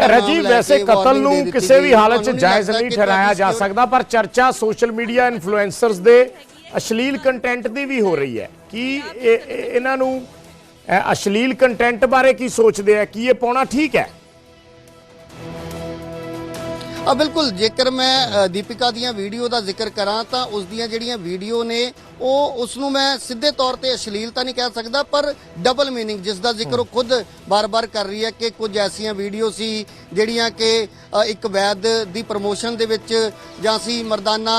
ਰਜੀ ਵੈਸੇ ਕਤਲ ਨੂੰ ਕਿਸੇ ਵੀ। ਹਾਲਤ 'ਚ ਜਾਇਜ਼ ਨਹੀਂ ਠਹਿਰਾਇਆ ਜਾ ਸਕਦਾ ਪਰ ਚਰਚਾ ਸੋਸ਼ਲ ਮੀਡੀਆ ਇਨਫਲੂਐਂਸਰਸ ਦੇ ਅਸ਼ਲੀਲ ਕੰਟੈਂਟ ਦੀ ਵੀ ਹੋ ਰਹੀ ਹੈ। ਕੀ ਇਹ- ਇਹ- ਇਹਨਾਂ ਨੂੰ ਅਸ਼ਲੀਲ ਕੰਟੈਂਟ ਬਾਰੇ ਕੀ ਸੋਚਦੇ ਆ? ਕੀ ਇਹ ਪਾਉਣਾ ਠੀਕ ਹੈ? ਆ, ਬਿਲਕੁਲ, ਜੇਕਰ ਮੈਂ ਦੀਪਿਕਾ ਦੀਆਂ ਵੀਡੀਓ ਦਾ ਜ਼ਿਕਰ ਕਰਾਂ, ਤਾਂ ਉਸ ਦੀਆਂ ਜਿਹੜੀਆਂ ਵੀਡੀਓ ਨੇ, ਉਹ ਉਸ ਨੂੰ ਮੈਂ ਸਿੱਧੇ ਤੌਰ ਤੇ ਅਸ਼ਲੀਲਤਾ ਨਹੀਂ ਕਹਿ ਸਕਦਾ, ਪਰ ਡਬਲ ਮੀਨਿੰਗ ਜਿਸ ਦਾ ਜ਼ਿਕਰ ਉਹ ਖੁਦ ਬਾਰ-ਬਾਰ ਕਰ ਰਹੀ ਹੈ ਕਿ ਕੁਝ ਐਸੀਆਂ ਵੀਡੀਓ ਸੀ ਜਿਹੜੀਆਂ ਕਿ ਇੱਕ ਵੈਦ ਦੀ ਪ੍ਰਮੋਸ਼ਨ ਦੇ ਵਿੱਚ ਜਾਂ ਸੀ ਮਰਦਾਨਾ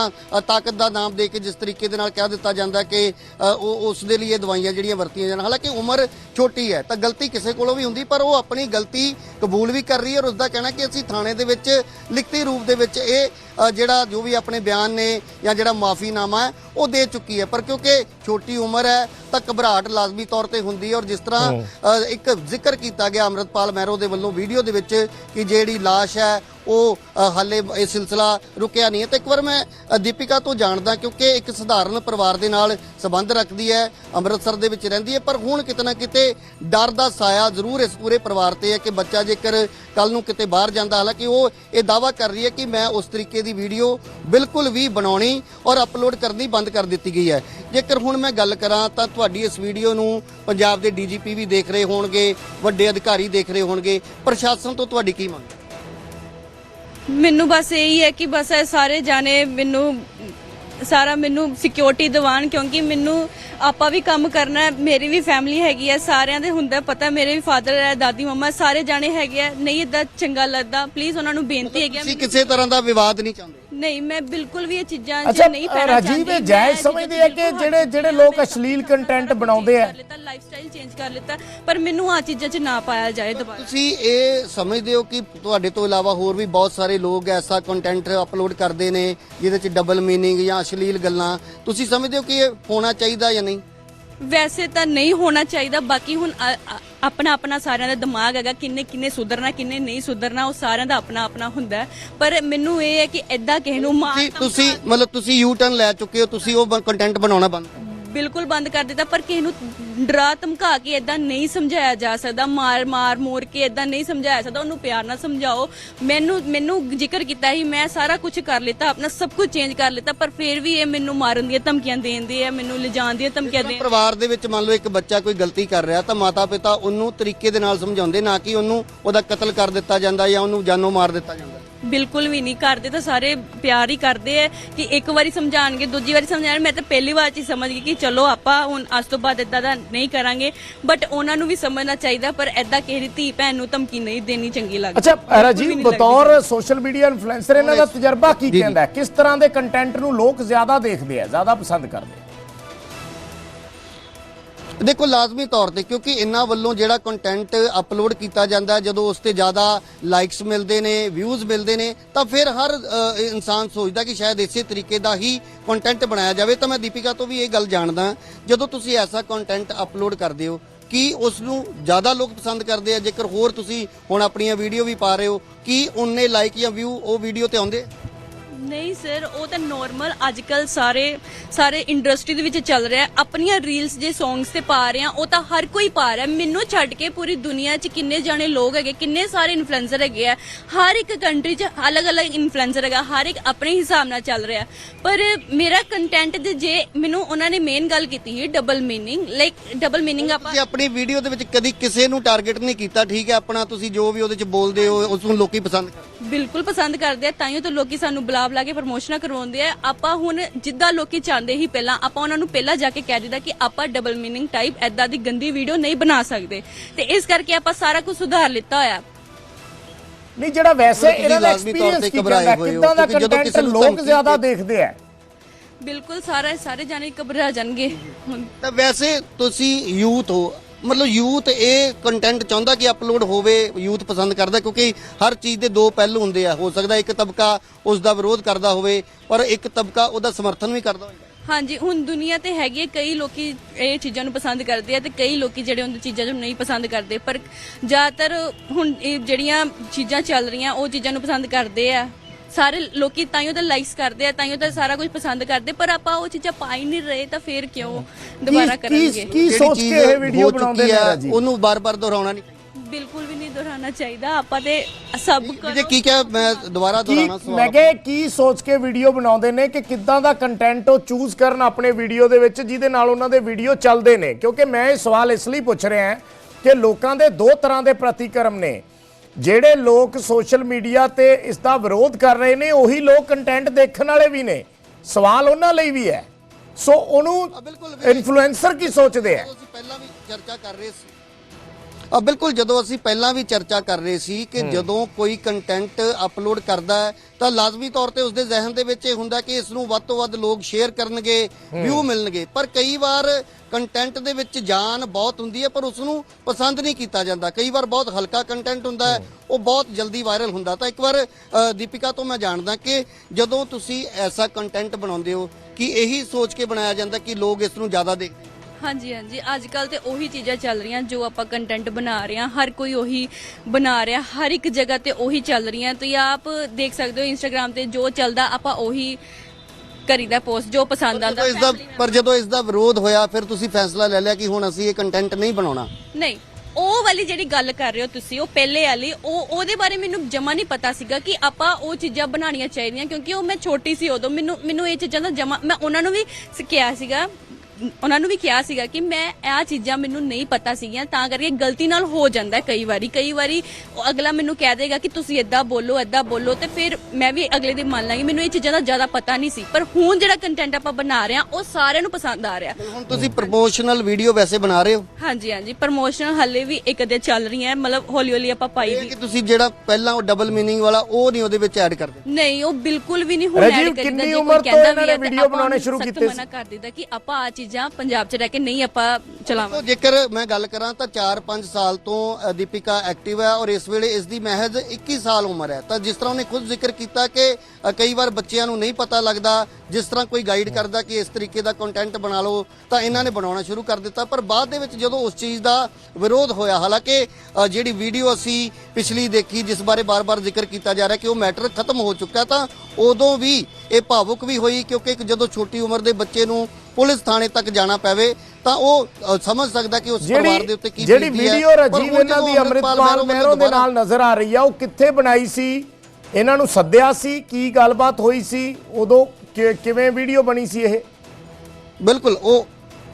ਤਾਕਤ ਦਾ ਨਾਮ ਦੇ ਕੇ ਜਿਸ ਤਰੀਕੇ ਦੇ ਨਾਲ ਕਹਿ ਦਿੱਤਾ ਜਾਂਦਾ ਕਿ ਉਹ ਉਸ ਦੇ ਲਈ ਇਹ ਦਵਾਈਆਂ ਜਿਹੜੀਆਂ ਵਰਤੀਆਂ ਜਾਣ। ਹਾਲਾਂਕਿ ਉਮਰ ਛੋਟੀ ਹੈ ਤਾਂ ਗਲਤੀ ਕਿਸੇ ਕੋਲੋਂ ਵੀ ਹੁੰਦੀ, ਪਰ ਉਹ ਆਪਣੀ ਗਲਤੀ ਕਬੂਲ ਵੀ ਕਰ ਰਹੀ ਹੈ ਔਰ ਉਸ ਦਾ ਕਹਿਣਾ ਕਿ ਅਸੀਂ ਥਾਣੇ ਦੇ ਵਿੱਚ ਲਿਖਤੀ ਰੂਪ ਦੇ ਵਿੱਚ ਇਹ ਜਿਹੜਾ ਜੋ ਵੀ ਆਪਣੇ ਬਿਆਨ ਨੇ ਜਾਂ ਜਿਹੜਾ ਮਾਫੀਨਾਮਾ ਹੈ ਉਹ ਦੇ ਚੁੱਕੀ ਹੈ। ਪਰ ਕਿਉਂਕਿ ਛੋਟੀ ਉਮਰ ਹੈ ਤਾਂ ਘਬਰਾਹਟ ਲਾਜ਼ਮੀ ਤੌਰ ਤੇ ਹੁੰਦੀ ਹੈ ਔਰ ਜਿਸ ਤਰ੍ਹਾਂ ਇੱਕ ਜ਼ਿਕਰ ਕੀਤਾ ਗਿਆ ਅਮਰਤਪਾਲ ਮਹਿਰੋ ਦੇ ਵੱਲੋਂ ਵੀਡੀਓ ਦੇ ਵਿੱਚ ਕਿ ਜਿਹੜੀ ਲਾਸ਼ ਹੈ ਉਹ ਹਾਲੇ ਇਹ ਸਿਲਸਿਲਾ ਰੁਕਿਆ ਨਹੀਂ ਹੈ। ਤੇ ਇੱਕ ਵਾਰ ਮੈਂ ਦੀਪਿਕਾ ਤੋਂ ਜਾਣਦਾ ਕਿਉਂਕਿ ਇੱਕ ਸਧਾਰਨ ਪਰਿਵਾਰ ਦੇ ਨਾਲ ਸੰਬੰਧ ਰੱਖਦੀ ਹੈ, ਅੰਮ੍ਰਿਤਸਰ ਦੇ ਵਿੱਚ ਰਹਿੰਦੀ ਹੈ, ਪਰ ਹੁਣ ਕਿਤੇ ਨਾ ਕਿਤੇ ਡਰ ਦਾ ਸਾਇਆ ਜ਼ਰੂਰ ਇਸ ਪੂਰੇ ਪਰਿਵਾਰ ਤੇ ਹੈ ਕਿ ਬੱਚਾ ਜੇਕਰ ਕੱਲ ਨੂੰ ਕਿਤੇ ਬਾਹਰ ਜਾਂਦਾ, ਹਾਲਾਂਕਿ ਉਹ ਇਹ ਦਾਵਾ ਕਰ ਰਹੀ ਹੈ ਕਿ ਮੈਂ ਉਸ ਤਰੀਕੇ ਦੀ ਵੀਡੀਓ ਬਿਲਕੁਲ ਵੀ ਬਣਾਉਣੀ ਔਰ ਅਪਲੋਡ ਕਰਨੀ ਬੰਦ ਕਰ ਦਿੱਤੀ ਗਈ ਹੈ। ਜੇਕਰ ਹੁਣ ਮੈਂ ਗੱਲ ਕਰਾਂ ਤਾਂ ਤੁਹਾਡੀ ਇਸ ਵੀਡੀਓ ਨੂੰ ਪੰਜਾਬ ਦੇ ਡੀਜੀਪੀ ਵੀ ਦੇਖ ਰਹੇ ਹੋਣਗੇ, ਵੱਡੇ ਅਧਿਕਾਰੀ ਦੇਖ ਰਹੇ ਹੋਣਗੇ। ਪ੍ਰਸ਼ਾਸਨ ਤੋਂ ਤੁਹਾਡੀ ਕੀ ਮੰਗ ਹੈ? ਮੈਨੂੰ ਬਸ ਇਹੀ ਹੈ ਕਿ ਬਸ ਇਹ ਸਾਰੇ ਜਾਣੇ ਮੈਨੂੰ ਸਾਰਾ ਮੈਨੂੰ ਸਿਕਿਉਰਿਟੀ ਦਿਵਾਣ ਕਿਉਂਕਿ ਮੈਨੂੰ ਆਪਾਂ ਵੀ ਕੰਮ ਕਰਨਾ ਹੈ ਮੇਰੀ ਵੀ ਫੈਮਿਲੀ ਹੈਗੀ ਹੈ ਸਾਰਿਆਂ ਦੇ ਹੁੰਦਾ ਪਤਾ ਮੇਰੇ ਵੀ ਫਾਦਰ ਹੈ ਦਾਦੀ ਮੰਮਾ ਸਾਰੇ ਜਾਣੇ ਹੈਗੇ ਆ ਨਹੀਂ ਇਦਾਂ ਚੰਗਾ ਲੱਗਦਾ ਪਲੀਜ਼ ਉਹਨਾਂ ਨੂੰ ਬੇਨਤੀ ਹੈਗੀ ਤੁਸੀਂ ਹੈ ਕਿਸੇ ਤਰ੍ਹਾਂ ਦਾ ਵਿਵਾਦ ਨਹੀਂ ਚਾਹੁੰਦੇ? ਨਹੀਂ ਮੈਂ ਬਿਲਕੁਲ ਵੀ ਇਹ ਚੀਜ਼ਾਂ 'ਚ ਅੱਛਾ ਨਹੀਂ ਪੈਣਾ ਚਾਹੁੰਦੀ ਰਾਜੀਵ ਇਹ ਜਾਇਜ਼ ਸਮਝਦੇ ਆ ਕਿ ਜਿਹੜੇ ਜਿਹੜੇ ਲੋਕ ਅਸ਼ਲੀਲ ਕੰਟੈਂਟ ਬਣਾਉਂਦੇ ਆ। ਲਾਈਫ ਸਟਾਈਲ ਚੇਂਜ ਕਰ ਲਿੱਤਾ ਪਰ ਮੈਨੂੰ ਆ ਚੀਜ਼ਾਂ 'ਚ ਨਾ ਪਾਇਆ ਜਾਏ ਦੁਬਾਰਾ। ਤੁਸੀਂ ਇਹ ਸਮਝਦੇ ਹੋ ਕਿ ਤੁਹਾਡੇ ਤੋਂ ਇਲਾਵਾ ਹੋਰ ਵੀ ਬਹੁਤ ਸਾਰੇ ਲੋਕ ਐਸਾ ਕੰਟੈਂਟ ਅਪਲੋਡ ਕਰਦੇ ਨੇ ਜਿਹਦੇ ਚ ਡਬਲ ਮੀਨਿੰਗ ਜਾਂ ਅਸ਼ਲੀਲ ਗੱਲਾਂ। ਤੁਸੀਂ ਸਮਝਦੇ ਹੋ ਕਿ ਇਹ ਹੋਣਾ ਚਾਹੀਦਾ ਜਾਂ ਨਹੀਂ? ਵੈਸੇ ਤਾਂ ਨਹੀਂ ਹੋਣਾ ਚਾਹੀਦਾ ਬਾਕੀ ਹੁਣ ਆਪਣਾ ਆਪਣਾ ਸਾਰਿਆਂ ਦਾ ਦਿਮਾਗ ਹੈਗਾ ਕਿੰਨੇ ਕਿੰਨੇ ਸੁਧਰਨਾ ਕਿੰਨੇ ਨਹੀਂ ਸੁਧਰਨਾ ਉਹ ਸਾਰਿਆਂ ਦਾ ਆਪਣਾ ਆਪਣਾ ਹੁੰਦਾ। ਪਰ ਮੈਨੂੰ ਇਹ ਹੈ ਕਿ ਐਦਾਂ ਕਿਸੇ ਨੂੰ ਮਾਰ ਤੁਸੀਂ ਮਤਲਬ ਤੁਸੀਂ ਯੂ ਟਰਨ ਲੈ ਚੁੱਕੇ ਹੋ ਤੁਸੀਂ ਉਹ ਕੰਟੈਂਟ ਬਣਾਉਣਾ ਬੰਦ। ਬਿਲਕੁਲ ਬੰਦ ਕਰ ਦਿੱਤਾ ਪਰ ਕਿਸੇ ਨੂੰ ਡਰਾ ਧਮਕਾ ਕੇ ਐਦਾਂ ਨਹੀਂ ਸਮਝਾਇਆ ਜਾ ਸਕਦਾ ਮਾਰ ਮਾਰ ਮੋਰ ਕੇ ਐਦਾਂ ਨਹੀਂ ਸਮਝਾਇਆ ਸਕਦਾ ਉਹਨੂੰ ਪਿਆਰ ਨਾਲ ਸਮਝਾਓ। ਮੈਨੂੰ ਮੈਨੂੰ ਜ਼ਿਕਰ ਕੀਤਾ ਸੀ ਮੈਂ ਸਾਰਾ ਕੁਝ ਕਰ ਲਿੱਤਾ ਆਪਣਾ ਸਭ ਕੁਝ ਚੇਂਜ ਕਰ ਲਿੱਤਾ ਪਰ ਫਿਰ ਵੀ ਇਹ ਮੈਨੂੰ ਮਾਰਨ ਦੀਆਂ ਧਮਕੀਆਂ ਦੇਂਦੇ ਆ ਮੈਨੂੰ ਲਿਜਾਣ ਦੀਆਂ ਧਮਕੀਆਂ ਦੇ ਪਰਿਵਾਰ ਦੇ ਵਿੱਚ ਮੰਨ ਲਓ ਇੱਕ ਬੱਚਾ ਕੋਈ ਗਲਤੀ ਕਰ ਰਿਹਾ ਤਾਂ ਮਾਤਾ ਪਿਤਾ ਉਹਨੂੰ ਤਰੀਕੇ ਦੇ ਨਾਲ ਸਮਝਾਉਂਦੇ ਨਾ ਕਿ ਉਹਨੂੰ ਉਹਦਾ ਕਤਲ ਕਰ ਦਿੱਤਾ ਜਾਂਦਾ ਜਾਂ ਉਹਨੂੰ ਜਾਨੋਂ ਮਾਰ ਦਿੱਤਾ ਜਾਂਦਾ। ਬਿਲਕੁਲ ਵੀ ਨਹੀਂ ਕਰਦੇ ਤਾਂ ਸਾਰੇ ਪਿਆਰ ਹੀ ਕਰਦੇ ਆ ਕਿ ਇੱਕ ਵਾਰੀ ਸਮਝਾਣਗੇ ਦੂਜੀ ਵਾਰੀ ਸਮਝਾਣ ਮੈਂ ਤਾਂ ਪਹਿਲੀ ਵਾਰ ਚ ਹੀ ਸਮਝ ਗਈ ਕਿ ਚਲੋ ਆਪਾਂ ਹੁਣ ਅੱਜ ਤੋਂ ਬਾਅਦ ਇਦਾਂ ਦਾ ਨਹੀਂ ਕਰਾਂਗੇ ਬਟ ਉਹਨਾਂ ਨੂੰ ਵੀ ਸਮਝਣਾ ਚਾਹੀਦਾ ਪਰ ਐਦਾਂ ਕਿਸੇ ਦੀ ਧੀ ਭੈਣ ਨੂੰ ਧਮਕੀ ਨਹੀਂ ਦੇਣੀ ਚੰਗੀ ਲੱਗਦੀ ਅੱਛਾ ਰਾਜੀਵ। ਬਤੌਰ ਸੋਸ਼ਲ ਮੀਡੀਆ ਇਨਫਲੂਐਂਸਰ ਇਹਨਾਂ ਦਾ ਤਜਰਬਾ ਕੀ। ਕਹਿੰਦਾ? ਕਿਸ ਤਰ੍ਹਾਂ ਦੇ ਕੰਟੈਂਟ ਨੂੰ ਲੋਕ ਜ਼ਿਆਦਾ ਦੇਖਦੇ ਆ ਜ਼ਿਆਦਾ ਪਸੰਦ ਕਰਦੇ ਆ ਦੇਖੋ, ਲਾਜ਼ਮੀ ਤੌਰ ਤੇ, ਕਿਉਂਕਿ ਇਹਨਾਂ ਵੱਲੋਂ ਜਿਹੜਾ ਕੰਟੈਂਟ ਅਪਲੋਡ ਕੀਤਾ ਜਾਂਦਾ ਜਦੋਂ ਉਸ ਤੇ ਜ਼ਿਆਦਾ ਲਾਈਕਸ ਮਿਲਦੇ ਨੇ ਵਿਊਜ਼ ਮਿਲਦੇ ਨੇ, ਤਾਂ ਫਿਰ ਹਰ ਇਨਸਾਨ ਸੋਚਦਾ ਕਿ ਸ਼ਾਇਦ ਇਸੇ ਤਰੀਕੇ ਦਾ ਹੀ ਕੰਟੈਂਟ ਬਣਾਇਆ ਜਾਵੇ। ਤਾਂ ਮੈਂ ਦੀਪਿਕਾ ਤੋਂ ਵੀ ਇਹ ਗੱਲ ਜਾਣਦਾ ਜਦੋਂ ਤੁਸੀਂ ਐਸਾ ਕੰਟੈਂਟ ਅਪਲੋਡ ਕਰਦੇ ਹੋ, ਕੀ ਉਸ ਨੂੰ ਜ਼ਿਆਦਾ ਲੋਕ ਪਸੰਦ ਕਰਦੇ ਆ? ਜੇਕਰ ਹੋਰ ਤੁਸੀਂ ਹੁਣ ਆਪਣੀਆਂ ਵੀਡੀਓ ਵੀ ਪਾ ਰਹੇ ਹੋ, ਕੀ ਉਹਨੇ ਲਾਈਕ ਜਾਂ ਵਿਊ ਉਹ ਵੀਡੀਓ ਤੇ ਆਉਂਦੇ? ਨਹੀਂ ਸਰ ਉਹ ਤਾਂ ਨਾਰਮਲ ਅੱਜਕੱਲ ਸਾਰੇ ਸਾਰੇ ਇੰਡਸਟਰੀ ਦੇ ਵਿੱਚ ਚੱਲ ਰਿਹਾ। ਆਪਣੀਆਂ ਰੀਲਸ ਜੇ ਸੌਂਗਸ ਤੇ ਪਾ ਰਹੇ ਆ ਉਹ ਤਾਂ ਹਰ ਕੋਈ ਪਾ ਰਿਹਾ। ਮੈਨੂੰ ਛੱਡ ਕੇ ਪੂਰੀ ਦੁਨੀਆ 'ਚ ਕਿੰਨੇ ਜਾਣੇ ਲੋਕ ਹੈਗੇ ਕਿੰਨੇ ਸਾਰੇ ਇਨਫਲੂਐਂਸਰ ਹੈਗੇ ਆ। ਹਰ ਇੱਕ ਕੰਟਰੀ 'ਚ ਅਲੱਗ-ਅਲੱਗ ਇਨਫਲੂਐਂਸਰ ਹੈਗਾ ਹਰ ਇੱਕ ਆਪਣੇ ਹਿਸਾਬ ਨਾਲ ਚੱਲ ਰਿਹਾ। ਪਰ ਮੇਰਾ ਕੰਟੈਂਟ ਦੇ ਜੇ ਮੈਨੂੰ ਉਹਨਾਂ ਨੇ ਮੇਨ ਗੱਲ ਕੀਤੀ ਸੀ double meaning like double meaning ਆਪਾਂ ਤੁਸੀਂ ਆਪਣੀ ਵੀਡੀਓ ਦੇ ਵਿੱਚ ਕਦੀ ਕਿਸੇ ਨੂੰ ਟਾਰਗੇਟ ਨਹੀਂ ਕੀਤਾ ਠੀਕ ਹੈ? ਆਪਣਾ ਤੁਸੀਂ ਜੋ ਵੀ ਉਹਦੇ ਚ ਬੋਲਦੇ ਹੋ ਉਸ ਨੂੰ ਲੋਕੀ ਪਸੰਦ ਕਰਦੇ। ਬਿਲਕੁਲ ਪਸੰਦ ਕਰਦੇ ਆ ਤਾਈਓ ਤਾਂ ਲੋਕੀ ਸਾਨੂੰ ਬੁਲਾ ਬੁਲਾ ਕੇ ਪ੍ਰਮੋਸ਼ਨਾਂ ਕਰਵਾਉਂਦੇ ਆ। ਆਪਾਂ ਹੁਣ ਜਿੱਦਾਂ ਲੋਕੀ ਚਾਹੁੰਦੇ ਸੀ ਪਹਿਲਾਂ ਆਪਾਂ ਉਹਨਾਂ ਨੂੰ ਪਹਿਲਾਂ ਜਾ ਕੇ ਕਹਿ ਦਿੱਤਾ ਕਿ ਆਪਾਂ ਡਬਲ ਮੀਨਿੰਗ ਟਾਈਪ ਐਦਾਂ ਦੀ ਗੰਦੀ ਵੀਡੀਓ ਨਹੀਂ ਬਣਾ ਸਕਦੇ। ਤੇ ਇਸ ਕਰਕੇ ਆਪਾਂ ਸਾਰਾ ਕੁਝ ਸੁਧਾਰ ਲਿੱਤਾ ਹੋਇਆ। ਨਹੀਂ ਜਿਹੜਾ ਵੈਸੇ ਇਹਨਾਂ ਦਾ ਐਕਸਪੀਰੀਅੰਸ ਕੀ ਹੋ, ਕਿੱਦਾਂ ਦਾ ਕੰਟੈਂਟ ਲੋਕ ਜ਼ਿਆਦਾ ਦੇਖਦੇ ਆ? ਬਿਲਕੁਲ ਸਾਰੇ ਸਾਰੇ ਜਾਣੇ ਘਬਰਾ ਜਾਣਗੇ। ਹੁਣ ਤਾਂ ਵੈਸੇ ਤੁਸੀਂ ਯੂਥ ਹੋ ਮਤਲਬ ਯੂਥ ਇਹ ਕੰਟੈਂਟ ਚਾਹੁੰਦਾ ਕਿ ਅਪਲੋਡ ਹੋਵੇ, ਯੂਥ ਪਸੰਦ ਕਰਦਾ, ਕਿਉਂਕਿ ਹਰ ਚੀਜ਼ ਦੇ ਦੋ ਪਹਿਲੂ ਹੁੰਦੇ ਆ। ਹੋ ਸਕਦਾ ਇੱਕ ਤਬਕਾ ਉਸ ਦਾ ਵਿਰੋਧ ਕਰਦਾ ਹੋਵੇ, ਪਰ ਇੱਕ ਤਬਕਾ ਉਹਦਾ ਸਮਰਥਨ ਵੀ ਕਰਦਾ ਹੋਵੇ। ਹਾਂਜੀ, ਹੁਣ ਦੁਨੀਆ ਤੇ ਹੈਗੀ ਹੈ, ਕਈ ਲੋਕੀ ਇਹ ਚੀਜ਼ਾਂ ਨੂੰ ਪਸੰਦ ਕਰਦੇ ਆ ਤੇ ਕਈ ਲੋਕੀ ਜਿਹੜੇ ਉਹਨਾਂ ਚੀਜ਼ਾਂ ਨੂੰ ਨਹੀਂ ਪਸੰਦ ਕਰਦੇ, ਪਰ ਜ਼ਿਆਦਾਤਰ ਹੁਣ ਇਹ ਜਿਹੜੀਆਂ ਚੀਜ਼ਾਂ ਚੱਲ ਰਹੀਆਂ, ਉਹ ਚੀਜ਼ਾਂ ਨੂੰ ਪਸੰਦ ਕਰਦੇ ਆ। ਸਾਰੇ ਲੋਕੀ ਤਾਈਓ ਤਾਂ ਲਾਈਕਸ ਕਰਦੇ ਆ ਤਾਈਓ ਤਾਂ ਸਾਰਾ ਕੁਝ ਪਸੰਦ ਕਰਦੇ ਪਰ ਆਪਾਂ ਉਹ ਚੀਜ਼ਾਂ ਪਾ ਹੀ ਨਹੀਂ ਰਹੇ ਤਾਂ ਫੇਰ ਕਿਉਂ ਦੁਬਾਰਾ ਕੀ- ਕਰਾਂਗੇ ਕੀ ਸੋਚ ਕੇ ਇਹ ਵੀਡੀਓ ਬਣਾਉਂਦੇ ਨੇ ਰਾਜੀ ਉਹਨੂੰ ਬਾਰ-ਬਾਰ ਦੁਹਰਾਉਣਾ ਨਹੀਂ। ਬਿਲਕੁਲ ਵੀ ਨਹੀਂ ਦੁਹਰਾਉਣਾ ਚਾਹੀਦਾ ਆਪਾਂ ਤੇ ਸਭ ਜੇ ਕਰੋ। ਕੀ ਕਿਹਾ ਮੈਂ ਦੁਬਾਰਾ ਕੀ ਦੁਹਰਾਉਣਾ ਸਵਾਲ। ਮੈਂ ਕਿਹਾ ਕੀ ਸੋਚ ਕੇ ਵੀਡੀਓ ਬਣਾਉਂਦੇ ਨੇ ਕਿ ਕਿੱਦਾਂ ਦਾ ਕੰਟੈਂਟ ਉਹ ਚੂਜ਼ ਕਰਨ ਆਪਣੇ ਵੀਡੀਓ ਦੇ ਵਿੱਚ ਜਿਹਦੇ ਨਾਲ ਉਹਨਾਂ ਦੇ ਵੀਡੀਓ ਚੱਲਦੇ ਨੇ? ਕਿਉਂਕਿ ਮੈਂ ਇਹ ਸਵਾਲ ਇਸ ਲਈ ਪੁੱਛ ਰਿਹਾ ਹਾਂ ਕਿ ਲੋਕਾਂ ਦੇ ਦੋ ਤਰ੍ਹਾਂ ਦੇ ਪ੍ਰਤੀਕਰਮ ਨੇ। ਜਿਹੜੇ ਲੋਕ ਸੋਸ਼ਲ ਮੀਡੀਆ ਤੇ ਇਸ ਦਾ ਵਿਰੋਧ ਕਰ ਰਹੇ ਨੇ ਉਹੀ ਲੋਕ ਕੰਟੈਂਟ ਦੇਖਣ ਵਾਲੇ ਵੀ ਨੇ। ਸਵਾਲ ਉਹਨਾਂ ਲਈ ਵੀ ਹੈ। ਸੋ ਉਹਨੂੰ। ਇਨਫਲੂਐਂਸਰ ਕੀ ਸੋਚਦੇ ਆ? ਪਹਿਲਾਂ ਵੀ ਚਰਚਾ ਕਰ ਰਹੇ ਸੀ। ਆ ਬਿਲਕੁਲ ਜਦੋਂ ਅਸੀਂ ਪਹਿਲਾਂ ਵੀ ਚਰਚਾ ਕਰ ਰਹੇ ਸੀ ਕਿ ਜਦੋਂ ਕੋਈ ਕੰਟੈਂਟ ਅਪਲੋਡ ਕਰਦਾ ਹੈ ਤਾਂ ਲਾਜ਼ਮੀ ਤੌਰ ਤੇ ਉਸਦੇ ਜ਼ਿਹਨ ਦੇ ਵਿੱਚ ਇਹ ਹੁੰਦਾ ਕਿ ਇਸ ਨੂੰ ਵੱਧ ਤੋਂ ਵੱਧ ਲੋਕ ਸ਼ੇਅਰ ਕਰਨਗੇ ਵਿਊ ਮਿਲਣਗੇ। ਪਰ ਕਈ ਵਾਰ ਕੰਟੈਂਟ ਦੇ ਵਿੱਚ ਜਾਨ ਬਹੁਤ ਹੁੰਦੀ ਹੈ ਪਰ ਉਸ ਨੂੰ ਪਸੰਦ ਨਹੀਂ ਕੀਤਾ ਜਾਂਦਾ। ਕਈ ਵਾਰ ਬਹੁਤ ਹਲਕਾ ਕੰਟੈਂਟ ਹੁੰਦਾ ਹੈ ਉਹ ਬਹੁਤ ਜਲਦੀ ਵਾਇਰਲ ਹੁੰਦਾ। ਤਾਂ ਇੱਕ ਵਾਰ ਦੀਪਿਕਾ ਤੋਂ ਮੈਂ ਜਾਣਦਾ ਕਿ ਜਦੋਂ ਤੁਸੀਂ ਐਸਾ ਕੰਟੈਂਟ ਬਣਾਉਂਦੇ ਹੋ ਕਿ ਇਹੀ ਸੋਚ ਕੇ ਬਣਾਇਆ ਜਾਂਦਾ ਕਿ ਲੋਕ ਇਸ ਨੂੰ ਜ਼ਿਆਦਾ ਦੇਖਦੇ ਹਾਂਜੀ ਹਾਂਜੀ। ਅੱਜ ਕੱਲ ਤੇ ਉਹੀ ਚੀਜ਼ਾਂ ਚੱਲ ਰਹੀਆਂ ਜੋ ਆਪਾਂ ਕੰਟੈਂਟ ਬਣਾ ਰਹੇ ਹਾਂ। ਹਰ ਕੋਈ ਉਹੀ ਬਣਾ ਰਿਹਾ। ਹਰ ਇੱਕ ਜਗ੍ਹਾ ਤੇ ਉਹੀ ਚੱਲ ਰਹੀਆਂ। ਤੁਸੀਂ ਆਪ ਦੇਖ ਸਕਦੇ ਹੋ ਇੰਸਟਾਗ੍ਰam ਤੇ ਜੋ ਚੱਲਦਾ ਆਪਾਂ ਉਹੀ ਕਰੀਦਾ ਪੋਸਟ ਜੋ ਪਸੰਦ ਆਉਂਦਾ ਜਦੋਂ ਇਸ ਦਾ ਪਰ ਜਦੋਂ ਇਸ ਦਾ ਵਿਰੋਧ ਹੋਇਆ ਫਿਰ ਤੁਸੀਂ ਫੈਸਲਾ ਲੈ ਲਿਆ ਕਿ ਹੁਣ ਅਸੀਂ ਇਹ ਕੰਟੈਂਟ ਨਹੀਂ ਬਣਾਉਣਾ। ਨਹੀਂ। ਉਹ ਵਾਲੀ ਜਿਹੜੀ ਗੱਲ ਕਰ ਰਹੇ ਹੋ ਤੁਸੀਂ ਉਹ ਪਹਿਲੇ ਵਾਲੀ ਉਹ ਉਹਦੇ ਬਾਰੇ ਮੈਨੂੰ ਜਮਾ ਨਹੀਂ ਪਤਾ ਸੀਗਾ ਕਿ ਆਪਾਂ ਉਹ ਚੀਜ਼ਾਂ ਬਣਾਉਣੀਆਂ ਚਾਹੀਦੀਆਂ ਕਿਉਂਕਿ ਉਹ ਮੈਂ ਛੋਟੀ ਸੀ ਉਦੋਂ। ਮੈਨੂੰ ਮੈਨੂੰ ਇਹ ਚੀਜ਼ਾਂ ਦਾ ਜਮਾ ਮੈਂ ਉਹਨਾਂ ਨੂੰ ਵੀ ਕਿਹਾ ਸੀਗਾ। ਉਹਨਾਂ ਨੂੰ ਵੀ ਕਿਹਾ ਸੀਗਾ ਕਿ ਮੈਂ ਇਹ ਚੀਜ਼ਾਂ ਮੈਨੂੰ ਨਹੀਂ ਪਤਾ ਸੀਗੀਆਂ ਤਾਂ ਕਰਕੇ ਗਲਤੀ ਨਾਲ ਹੋ ਜਾਂਦਾ ਹੈ ਕਈ ਵਾਰੀ। ਕਈ ਵਾਰੀ ਉਹ ਅਗਲਾ ਮੈਨੂੰ ਕਹਿ ਦੇਗਾ ਕਿ ਤੁਸੀਂ ਇਦਾਂ ਬੋਲੋ ਇਦਾਂ ਬੋਲੋ ਤੇ ਫਿਰ ਮੈਂ ਵੀ ਅਗਲੇ ਦੀ ਮੰਨ ਲਾਂਗੀ। ਮੈਨੂੰ ਇਹ ਚੀਜ਼ਾਂ ਦਾ ਜ਼ਿਆਦਾ ਪਤਾ ਨਹੀਂ ਸੀ। ਪਰ ਹੁਣ ਜਿਹੜਾ ਕੰਟੈਂਟ ਆਪਾਂ ਬਣਾ ਰਹੇ ਹਾਂ ਉਹ ਸਾਰਿਆਂ ਨੂੰ ਪਸੰਦ ਆ ਰਿਹਾ। ਹੁਣ ਤੁਸੀਂ ਪ੍ਰਮੋਸ਼ਨਲ ਵੀਡੀਓ ਵੈਸੇ ਬਣਾ ਰਹੇ ਹੋ? ਹਾਂਜੀ ਹਾਂਜੀ। ਪ੍ਰਮੋਸ਼ਨ ਹੱਲੇ ਵੀ ਇੱਕ ਦੇ ਚੱਲ ਰਹੀਆਂ ਮਤਲਬ ਹੌਲੀ ਹੌਲੀ ਆਪਾਂ ਪਾਈ ਇਹ ਵੀ ਕਿ ਤੁਸੀਂ ਜਿਹੜਾ ਪਹਿਲਾਂ ਉਹ ਡਬਲ ਮੀਨਿੰਗ ਵਾਲਾ ਉਹ ਨਹੀਂ ਉਹਦੇ ਵਿੱਚ ਐਡ ਕਰਦੇ? ਨਹੀਂ ਉਹ ਬਿਲਕੁਲ ਵੀ ਨਹੀਂ ਹੁਣ ਰਾਜੀਵ, ਐਡ ਕਰੀਦਾ। ਕਿੰਨੀ ਜੇ ਉਮਰ ਤੋਂ ਕਹਿੰਦਾ ਇਹਨਾਂ ਵੀ ਨੇ ਹੈ ਤੇ ਵੀਡੀਓ ਆਪਾਂ ਬਣਾਉਣੇ ਉਹਨੂੰ ਸ਼ੁਰੂ ਸਖਤ ਕੀਤੇ ਸੀ? ਮਨਾ ਕਰ ਦਿੱਤਾ ਕਿ ਆਪਾਂ ਆ ਚੀਜ਼ਾਂ ਪੰਜਾਬ 'ਚ ਰਹਿ ਕੇ ਨਹੀਂ ਆਪਾਂ ਚਲਾਵਾਂਗੇ। ਜੇਕਰ ਮੈਂ ਗੱਲ ਕਰਾਂ ਤਾਂ 4-5 ਸਾਲ ਤੋਂ ਅ, ਦੀਪਿਕਾ ਐਕਟਿਵ ਹੈ ਔਰ ਇਸ ਵੇਲੇ ਇਸ ਦੀ ਮਹਿਜ਼ 21 ਸਾਲ ਉਮਰ ਹੈ। ਤਾਂ ਜਿਸ ਤਰ੍ਹਾਂ ਉਹਨੇ ਖੁਦ ਜ਼ਿਕਰ ਕੀਤਾ ਕਿ ਅ, ਕਈ ਵਾਰ ਬੱਚਿਆਂ ਨੂੰ ਨਹੀਂ ਪਤਾ ਲੱਗਦਾ ਜਿਸ ਤਰ੍ਹਾਂ ਕੋਈ ਗਾਈਡ ਕਰਦਾ ਕਿ ਇਸ ਤਰੀਕੇ ਦਾ ਕੰਟੈਂਟ ਬਣਾ ਲਓ ਤਾਂ ਇਹਨਾਂ ਨੇ ਬਣਾਉਣਾ ਸ਼ੁਰੂ ਕਰ ਦਿੱਤਾ। ਪਰ ਬਾਅਦ ਦੇ ਵਿੱਚ ਜਦੋਂ ਉਸ ਚੀਜ਼ ਦਾ ਵਿਰੋਧ ਹੋਇਆ ਹਾਲਾਂਕਿ ਅ, ਜਿਹੜੀ ਵੀਡੀਓ ਅਸੀਂ ਪਿਛਲੀ ਦੇਖੀ ਜਿਸ ਬਾਰੇ ਬਾਰ-ਬਾਰ ਜ਼ਿਕਰ ਕੀਤਾ ਜਾ ਰਿਹਾ ਕਿ ਉਹ ਮੈਟਰ ਖਤਮ ਹੋ ਚੁੱਕਾ ਤਾਂ ਉਦੋਂ ਵੀ ਇਹ ਭਾਵੁਕ ਵੀ ਹੋਈ ਕਿਉਂਕਿ ਇੱਕ ਜਦੋਂ ਛੋਟੀ ਉਮਰ ਦੇ ਬੱਚੇ ਨੂੰ ਪੁਲਿਸ ਥਾਣੇ ਤੱਕ ਜਾਣਾ ਪਵੇ ਤਾਂ ਉਹ ਸਮਝ ਸਕਦਾ ਕਿ ਉਸ ਪਰਿਵਾਰ ਦੇ ਉੱਤੇ ਕੀ ਜਿਹੜੀ ਬੀਤੀ ਹੈ। ਵੀਡੀਓ ਰਾਜੀਵ ਇਹਨਾਂ ਦੀ ਅੰਮ੍ਰਿਤਪਾਲ ਮਹਿਰੋਂ ਦੇ ਨਾਲ ਨਜ਼ਰ ਆ ਰਹੀ ਆ ਉਹ ਕਿੱਥੇ ਬਣਾਈ ਸੀ? ਇਹਨਾਂ ਨੂੰ ਸੱਦਿਆ ਸੀ? ਕੀ ਗੱਲਬਾਤ ਹੋਈ ਸੀ? ਉਦੋਂ ਕਿਵੇਂ ਵੀਡੀਓ ਬਣੀ ਸੀ ਇਹ? ਬਿਲਕੁਲ ਉਹ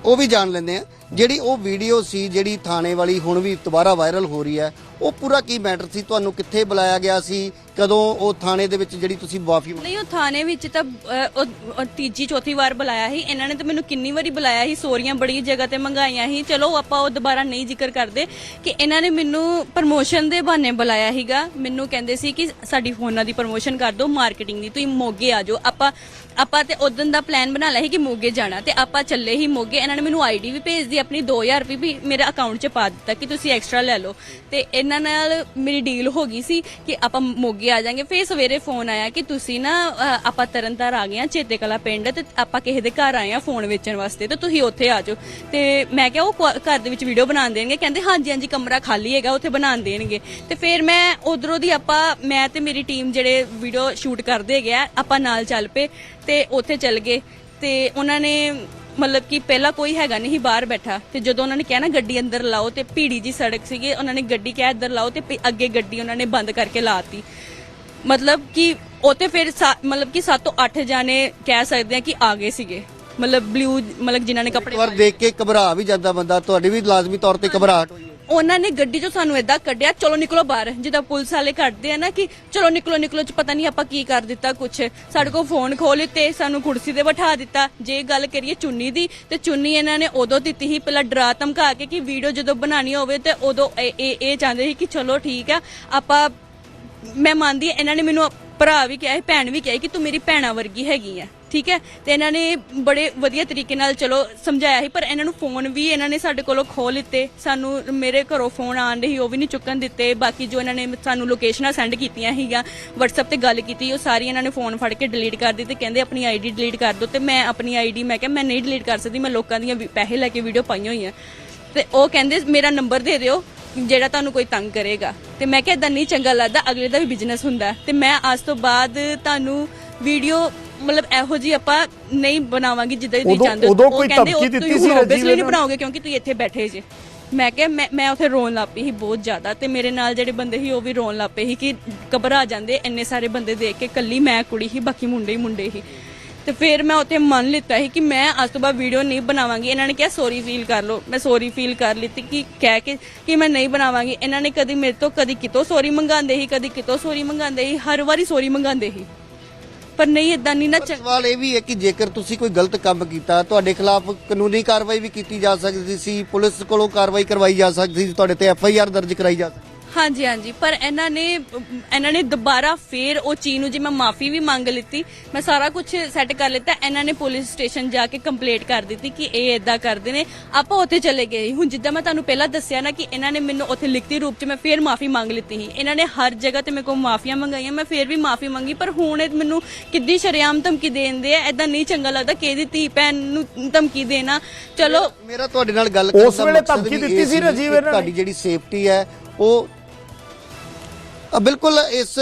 ਉਹ ਵੀ ਜਾਣ ਲੈਂਦੇ ਆ। ਜਿਹੜੀ ਉਹ ਵੀਡੀਓ ਸੀ ਜਿਹੜੀ ਥਾਣੇ ਵਾਲੀ ਹੁਣ ਵੀ ਦੁਬਾਰਾ ਵਾਇਰਲ ਹੋ ਰਹੀ ਹੈ ਉਹ ਪੂਰਾ ਕੀ ਮੈਟਰ ਸੀ? ਤੁਹਾਨੂੰ ਕਿੱਥੇ ਬੁਲਾਇਆ ਗਿਆ ਸੀ? ਕਦੋਂ ਉਹ ਥਾਣੇ ਦੇ ਵਿੱਚ ਜਿਹੜੀ ਤੁਸੀਂ ਮਾਫੀ ਨਹੀਂ ਉਹ ਥਾਣੇ ਵਿੱਚ ਤਾਂ ਅਹ, ਉਹ- ਉਹ ਤੀਜੀ ਚੌਥੀ ਵਾਰ ਬੁਲਾਇਆ ਸੀ। ਇਹਨਾਂ ਨੇ ਤਾਂ ਮੈਨੂੰ ਕਿੰਨੀ ਵਾਰੀ ਬੁਲਾਇਆ ਸੀ ਸੋਰੀਆਂ ਬੜੀ ਜਗ੍ਹਾ ਤੇ ਮੰਗਾਈਆਂ ਸੀ। ਚਲੋ ਆਪਾਂ ਉਹ ਦੁਬਾਰਾ ਨਹੀਂ ਜ਼ਿਕਰ ਕਰਦੇ ਕਿ ਇਹਨਾਂ ਨੇ ਮੈਨੂੰ ਪ੍ਰਮੋਸ਼ਨ ਦੇ ਬਹਾਨੇ ਬੁਲਾਇਆ ਸੀਗਾ। ਮੈਨੂੰ ਕਹਿੰਦੇ ਸੀ ਕਿ ਸਾਡੀ ਫੋਨਾਂ ਦੀ ਪ੍ਰਮੋਸ਼ਨ ਕਰ ਦਿਓ ਮਾਰਕੀਟਿੰਗ ਦੀ। ਤੁਸੀਂ ਮੋਗੇ ਆ ਜਾਓ। ਆਪਾਂ ਆਪਾਂ ਤੇ ਉਦੋਂ ਦਾ ਪਲਾਨ ਬਣਾ ਲਿਆ ਸੀ ਕਿ ਮੋਗੇ ਜਾਣਾ ਤੇ ਆਪਾਂ ਚੱਲੇ ਹੀ ਮੋਗੇ। ਇਹਨਾਂ ਨੇ ਮੈਨੂੰ ਆਈਡੀ ਵੀ ਭੇਜਦੀ ਆਪਣੀ 2000 ਰੁਪਏ ਵੀ ਮੇਰੇ ਅਕਾਊਂਟ 'ਚ ਪਾ ਦਿੱਤਾ ਕਿ ਤੁਸੀਂ ਐਕਸਟਰਾ ਲੈ ਲਓ। ਤੇ ਇਹਨਾਂ ਨਾਲ ਮੇਰੀ ਡੀਲ ਹੋ ਗਈ ਸੀ ਕਿ ਆਪਾਂ ਮੋਗੇ ਆ ਜਾਾਂਗੇ। ਫਿਰ ਸਵੇਰੇ ਫੋਨ ਆਇਆ ਕਿ ਤੁਸੀਂ ਨਾ ਅ, ਆਪਾਂ ਤਰਨਤਾਰ ਆ ਗਏ ਆ ਚੇਤੇ ਕਲਾ ਪਿੰਡ ਤੇ ਆਪਾਂ ਕਿਸੇ ਦੇ ਘਰ ਆਏ ਆ ਫੋਨ ਵੇਚਣ ਵਾਸਤੇ ਤੇ ਤੁਸੀਂ ਉੱਥੇ ਆ ਜਾਓ। ਤੇ ਮੈਂ ਕਿਹਾ ਉਹ ਕੁ- ਘਰ ਦੇ ਵਿੱਚ ਵੀਡੀਓ ਬਣਾਉਣ ਦੇਣਗੇ। ਕਹਿੰਦੇ ਹਾਂਜੀ ਹਾਂਜੀ ਕਮਰਾ ਖਾਲੀ ਹੈਗਾ ਉੱਥੇ ਬਣਾਉਣ ਦੇਣਗੇ। ਤੇ ਫਿਰ ਮੈਂ ਉਧਰੋਂ ਦੀ ਆਪਾਂ ਮੈਂ ਤੇ ਮੇਰੀ ਟੀਮ ਜਿਹੜੇ ਵੀਡੀਓ ਸ਼ੂਟ ਕਰਦੇ ਹੈਗੇ ਆ ਆਪਾਂ ਨਾਲ ਚੱਲ ਪਏ ਤੇ ਉੱਥੇ ਚੱਲ ਗਏ। ਤੇ ਉਹਨਾਂ ਨੇ ਮਤਲਬ ਕਿ ਪਹਿਲਾਂ ਕੋਈ ਹੈਗਾ ਨਹੀਂ ਬਾਹਰ ਬੈਠਾ। ਤੇ ਜਦੋਂ ਉਹਨਾਂ ਨੇ ਕਿਹਾ ਨਾ ਗੱਡੀ ਅੰਦਰ ਲਾਓ ਤੇ ਭੀੜੀ ਜੀ ਸੜਕ ਸੀਗੀ ਉਹਨਾਂ ਨੇ ਗੱਡੀ ਕਿਹਾ ਇੱਧਰ ਲਾਓ ਤੇ ਅੱਗੇ ਗੱਡੀ ਉਹਨਾਂ ਨੇ ਬੰਦ ਕਰਕੇ ਲਾਤੀ। ਮਤਲਬ ਕਿ ਉੱਥੇ ਫਿਰ ਸਾ- ਮਤਲਬ ਕਿ 7 ਤੋਂ 8 ਜਾਣੇ ਕਹਿ ਸਕਦੇ ਆ ਕਿ ਆ ਗਏ ਸੀਗੇ। ਮਤਲਬ ਬਲੂ ਮਤਲਬ ਜਿਨ੍ਹਾਂ ਨੇ ਕੱਪੜੇ ਵਾਰ ਦੇਖ ਕੇ ਘਬਰਾ ਵੀ ਜਾਂਦਾ ਬੰਦਾ ਤੁਹਾਡੀ ਵੀ ਲਾਜ਼ਮੀ ਤੌਰ ਤੇ ਘਬਰਾਹਟ ਹੋਈ। ਉਹਨਾਂ ਨੇ ਗੱਡੀ ਚੋਂ ਸਾਨੂੰ ਏਦਾਂ ਕੱਢਿਆ ਚਲੋ ਨਿਕਲੋ ਬਾਹਰ। ਜਿੱਦਾਂ ਪੁਲਿਸ ਵਾਲੇ ਕੱਢਦੇ ਆ ਨਾ ਕਿ ਚਲੋ ਨਿਕਲੋ ਨਿਕਲੋ ਚ ਪਤਾ ਨਹੀਂ ਆਪਾਂ ਕੀ ਕਰ ਦਿੱਤਾ ਕੁਛ। ਸਾਡੇ ਕੋਲ ਫੋਨ ਖੋਹ ਲਿੱਤੇ ਸਾਨੂੰ ਕੁਰਸੀ ਤੇ ਬਿਠਾ ਦਿੱਤਾ। ਜੇ ਗੱਲ ਕਰੀਏ ਚੁੰਨੀ ਦੀ ਤੇ ਚੁੰਨੀ ਇਹਨਾਂ ਨੇ ਉਦੋਂ ਦਿੱਤੀ ਸੀ ਪਹਿਲਾਂ ਡਰਾ ਧਮਕਾ ਕੇ ਕਿ ਵੀਡੀਓ ਜਦੋਂ ਬਣਾਣੀ ਹੋਵੇ ਤੇ ਉਦੋਂ ਇਹ ਇਹ ਇਹ ਚਾਹੁੰਦੇ ਸੀ ਕਿ ਚਲੋ ਠੀਕ ਆ ਆਪਾਂ ਮੈਂ ਮੰਨਦੀ ਹਾਂ, ਇਹਨਾਂ ਨੇ ਮੈਨੂੰ ਭਰਾ ਵੀ ਕਿਹਾ ਸੀ ਭੈਣ ਵੀ ਕਿਹਾ ਸੀ ਕਿ ਤੂੰ ਮੇਰੀ ਭੈਣਾ ਵਰਗੀ ਹੈਗੀ ਆ। ਠੀਕ ਹੈ? ਤੇ ਇਹਨਾਂ ਨੇ ਬੜੇ ਵਧੀਆ ਤਰੀਕੇ ਨਾਲ ਚਲੋ ਸਮਝਾਇਆ ਸੀ, ਪਰ ਇਹਨਾਂ ਨੂੰ ਫੋਨ ਵੀ ਇਹਨਾਂ ਨੇ ਸਾਡੇ ਕੋਲੋਂ ਖੋਹ ਲਿੱਤੇ। ਸਾਨੂੰ ਮੇਰੇ ਘਰੋਂ ਫੋਨ ਆਣ ਰਹੀ ਉਹ ਵੀ ਨਹੀਂ ਚੁੱਕਣ ਦਿੱਤੇ। ਬਾਕੀ ਜੋ ਇਹਨਾਂ ਨੇ ਸਾਨੂੰ ਲੋਕੇਸ਼ਨਾਂ ਸੈਂਡ ਕੀਤੀਆਂ ਸੀਗੀਆਂ, WhatsApp ਤੇ ਗੱਲ ਕੀਤੀ, ਉਹ ਸਾਰੀ ਇਹਨਾਂ ਨੇ ਫੋਨ ਫੜ ਕੇ ਡਿਲੀਟ ਕਰ ਦਿੱਤੇ, ਕਹਿੰਦੇ ਆਪਣੀ ਆਈਡੀ ਡਿਲੀਟ ਕਰ ਦਿਓ। ਤੇ ਮੈਂ ਆਪਣੀ ਆਈਡੀ ਮੈਂ ਕਿਹਾ ਮੈਂ ਨਹੀਂ ਡਿਲੀਟ ਕਰ ਸਕਦੀ, ਮੈਂ ਲੋਕਾਂ ਦੀਆਂ ਵੀ ਪੈਸੇ ਲੈ ਕੇ ਵੀਡੀਓ ਪਾਈਆਂ ਹੋਈਆਂ। ਤੇ ਉਹ ਕਹਿੰਦੇ ਮੇਰਾ ਨੰਬਰ ਦੇ ਦਿਓ, ਜਿਹੜਾ ਤੁਹਾਨੂੰ ਕੋਈ ਤੰਗ ਕਰੇਗਾ। ਤੇ ਮੈਂ ਕਿਹਾ ਇਦਾਂ ਨਹੀਂ ਚੰਗਾ ਲੱਗਦਾ, ਅਗਲੇ ਦਾ ਵੀ ਬਿਜ਼ਨਸ ਹੁੰਦਾ। ਹੈ। ਤੇ ਮੈਂ ਅੱਜ ਤੋਂ ਬਾਅਦ ਤੁਹਾਨੂੰ ਵੀਡੀਓ ਮਤਲਬ ਇਹੋ ਜੀ ਆਪਾਂ ਨਹੀਂ ਬਣਾਵਾਂਗੀ ਜਿੱਦਾਂ ਦੀ ਤੁਸੀਂ ਉਦੋਂ- ਚਾਹੁੰਦੇ ਹੋ। ਉਦੋਂ ਉਹ ਕੋਈ ਕਹਿੰਦੇ ਧਮਕੀ ਉਹ ਦਿੱਤੀ ਤੁਸੀਂ ਸੀ ਹੁਣ ਰਾਜੀਵ obviously ਨਹੀਂ ਨੇ? ਬਣਾਓਗੇ ਕਿਉਂਕਿ ਤੁਸੀਂ ਇੱਥੇ ਬੈਠੇ ਜੇ। ਮੈਂ ਕਿਹਾ ਮੈਂ ਮੈਂ ਉੱਥੇ ਰੋਣ ਲੱਗ ਪਈ ਸੀ ਬਹੁਤ ਜ਼ਿਆਦਾ ਤੇ ਮੇਰੇ ਨਾਲ ਜਿਹੜੇ ਬੰਦੇ ਸੀ ਉਹ ਵੀ ਰੋਣ ਲੱਗ ਪਏ ਸੀ ਕਿ ਘਬਰਾ ਜਾਂਦੇ ਇੰਨੇ ਸਾਰੇ ਬੰਦੇ ਦੇਖ ਕੇ ਕੱਲੀ ਮੈਂ ਕੁੜੀ ਸੀ ਬਾਕੀ ਮੁੰਡੇ ਹੀ ਮੁੰਡੇ ਸੀ। ਤੇ ਫਿਰ ਮੈਂ ਉੱਥੇ ਮੰਨ ਲਿੱਤਾ ਸੀ ਕਿ ਮੈਂ ਅੱਜ ਤੋਂ ਬਾਅਦ ਵੀਡੀਓ ਨਹੀਂ ਬਣਾਵਾਂਗੀ। ਇਹਨਾਂ ਨੇ ਕਿਹਾ ਸੌਰੀ ਫੀਲ ਕਰ ਲਓ। ਮੈਂ ਸੌਰੀ ਫੀਲ ਕਰ ਲਿੱਤੀ ਕਿ ਕਹਿ ਕੇ ਕਿ ਮੈਂ ਨਹੀਂ ਬਣਾਵਾਂਗੀ। ਇਹਨਾਂ ਨੇ ਕਦੀ ਮੇਰੇ ਤੋਂ ਕਦੀ ਕਿਤੋਂ ਸੌਰੀ ਮੰਗਾਉਂਦੇ ਸੀ ਕਦੀ ਕਿਤੋਂ ਸੌਰੀ ਮੰਗਾਉਂਦੇ ਸੀ ਹਰ ਵਾਰੀ ਸੌਰੀ ਮੰਗਾਉਂਦੇ ਸੀ। ਪਰ ਨਹੀਂ ਇਦਾਂ ਨਹੀਂ ਨਾ ਪਰ ਸਵਾਲ ਇਹ ਵੀ ਹੈ ਕਿ ਜੇਕਰ ਤੁਸੀਂ ਕੋਈ ਗਲਤ ਕੰਮ ਕੀਤਾ ਤੁਹਾਡੇ ਖਿਲਾਫ ਕਾਨੂੰਨੀ ਕਾਰਵਾਈ ਵੀ ਕੀਤੀ ਜਾ ਸਕਦੀ ਸੀ ਪੁਲਿਸ ਕੋਲੋਂ ਕਾਰਵਾਈ ਕਰਵਾਈ ਜਾ ਸਕਦੀ ਸੀ ਤੁਹਾਡੇ ਤੇ ਐਫ ਆਈ ਆਰ ਦਰਜ ਕਰਾਈ ਜਾ ਸਕਦੀ ਹਾਂਜੀ ਹਾਂਜੀ। ਪਰ ਇਹਨਾਂ ਨੇ ਇਹਨਾਂ ਨੇ ਦੁਬਾਰਾ ਫੇਰ ਉਹ ਚੀਜ਼ ਨੂੰ ਜੇ ਮੈਂ ਮਾਫੀ ਵੀ ਮੰਗ ਲਿੱਤੀ ਮੈਂ ਸਾਰਾ ਕੁਝ ਸੈੱਟ ਕਰ ਲਿੱਤਾ ਇਹਨਾਂ ਨੇ ਪੁਲਿਸ ਸਟੇਸ਼ਨ ਜਾ ਕੇ ਕੰਪਲੇਂਟ ਕਰ ਦਿੱਤੀ ਕਿ ਇਹ ਇਦਾਂ ਕਰਦੇ ਨੇ। ਆਪਾਂ ਉੱਥੇ ਚਲੇ ਗਏ। ਹੁਣ ਜਿੱਦਾਂ ਮੈਂ ਤੁਹਾਨੂੰ ਪਹਿਲਾਂ ਦੱਸਿਆ ਨਾ ਕਿ ਇਹਨਾਂ ਨੇ ਮੈਨੂੰ ਉੱਥੇ ਲਿਖਤੀ ਰੂਪ 'ਚ ਮੈਂ ਫੇਰ ਮਾਫੀ ਮੰਗ ਲਿੱਤੀ ਸੀ। ਇਹਨਾਂ ਨੇ ਹਰ ਜਗ੍ਹਾ ਤੇ ਮੇਰੇ ਕੋਲ ਮਾਫੀਆਂ ਮੰਗਾਈਆਂ ਮੈਂ ਫੇਰ ਵੀ ਮਾਫੀ ਮੰਗੀ ਪਰ ਹੁਣ ਇਹ ਮੈਨੂੰ ਕਿੱਦੀ ਸ਼ਰੇਆਮ ਧਮਕੀ ਦੇਂਦੇ ਆ। ਐਦਾਂ ਨਹੀਂ ਚੰਗਾ ਲੱਗਦਾ ਕਿ ਇਹਦੀ ਧੀ ਭੈਣ ਨੂੰ ਧਮਕੀ ਦੇਣਾ। ਚਲੋ। ਮੇਰਾ ਤੁਹਾਡੇ ਨਾਲ ਗੱਲ ਉਸ ਦਾ ਵੇਲੇ ਮਕਸਦ ਧਮਕੀ ਦਿੱਤੀ ਸੀ ਕਿ ਰਾਜੀਵ ਇਹਨਾਂ ਨੇ? ਤੁਹਾਡੀ ਜਿਹੜੀ ਸੇਫਟੀ ਹੈ ਉਹ ਬਿਲਕੁਲ ਇਸ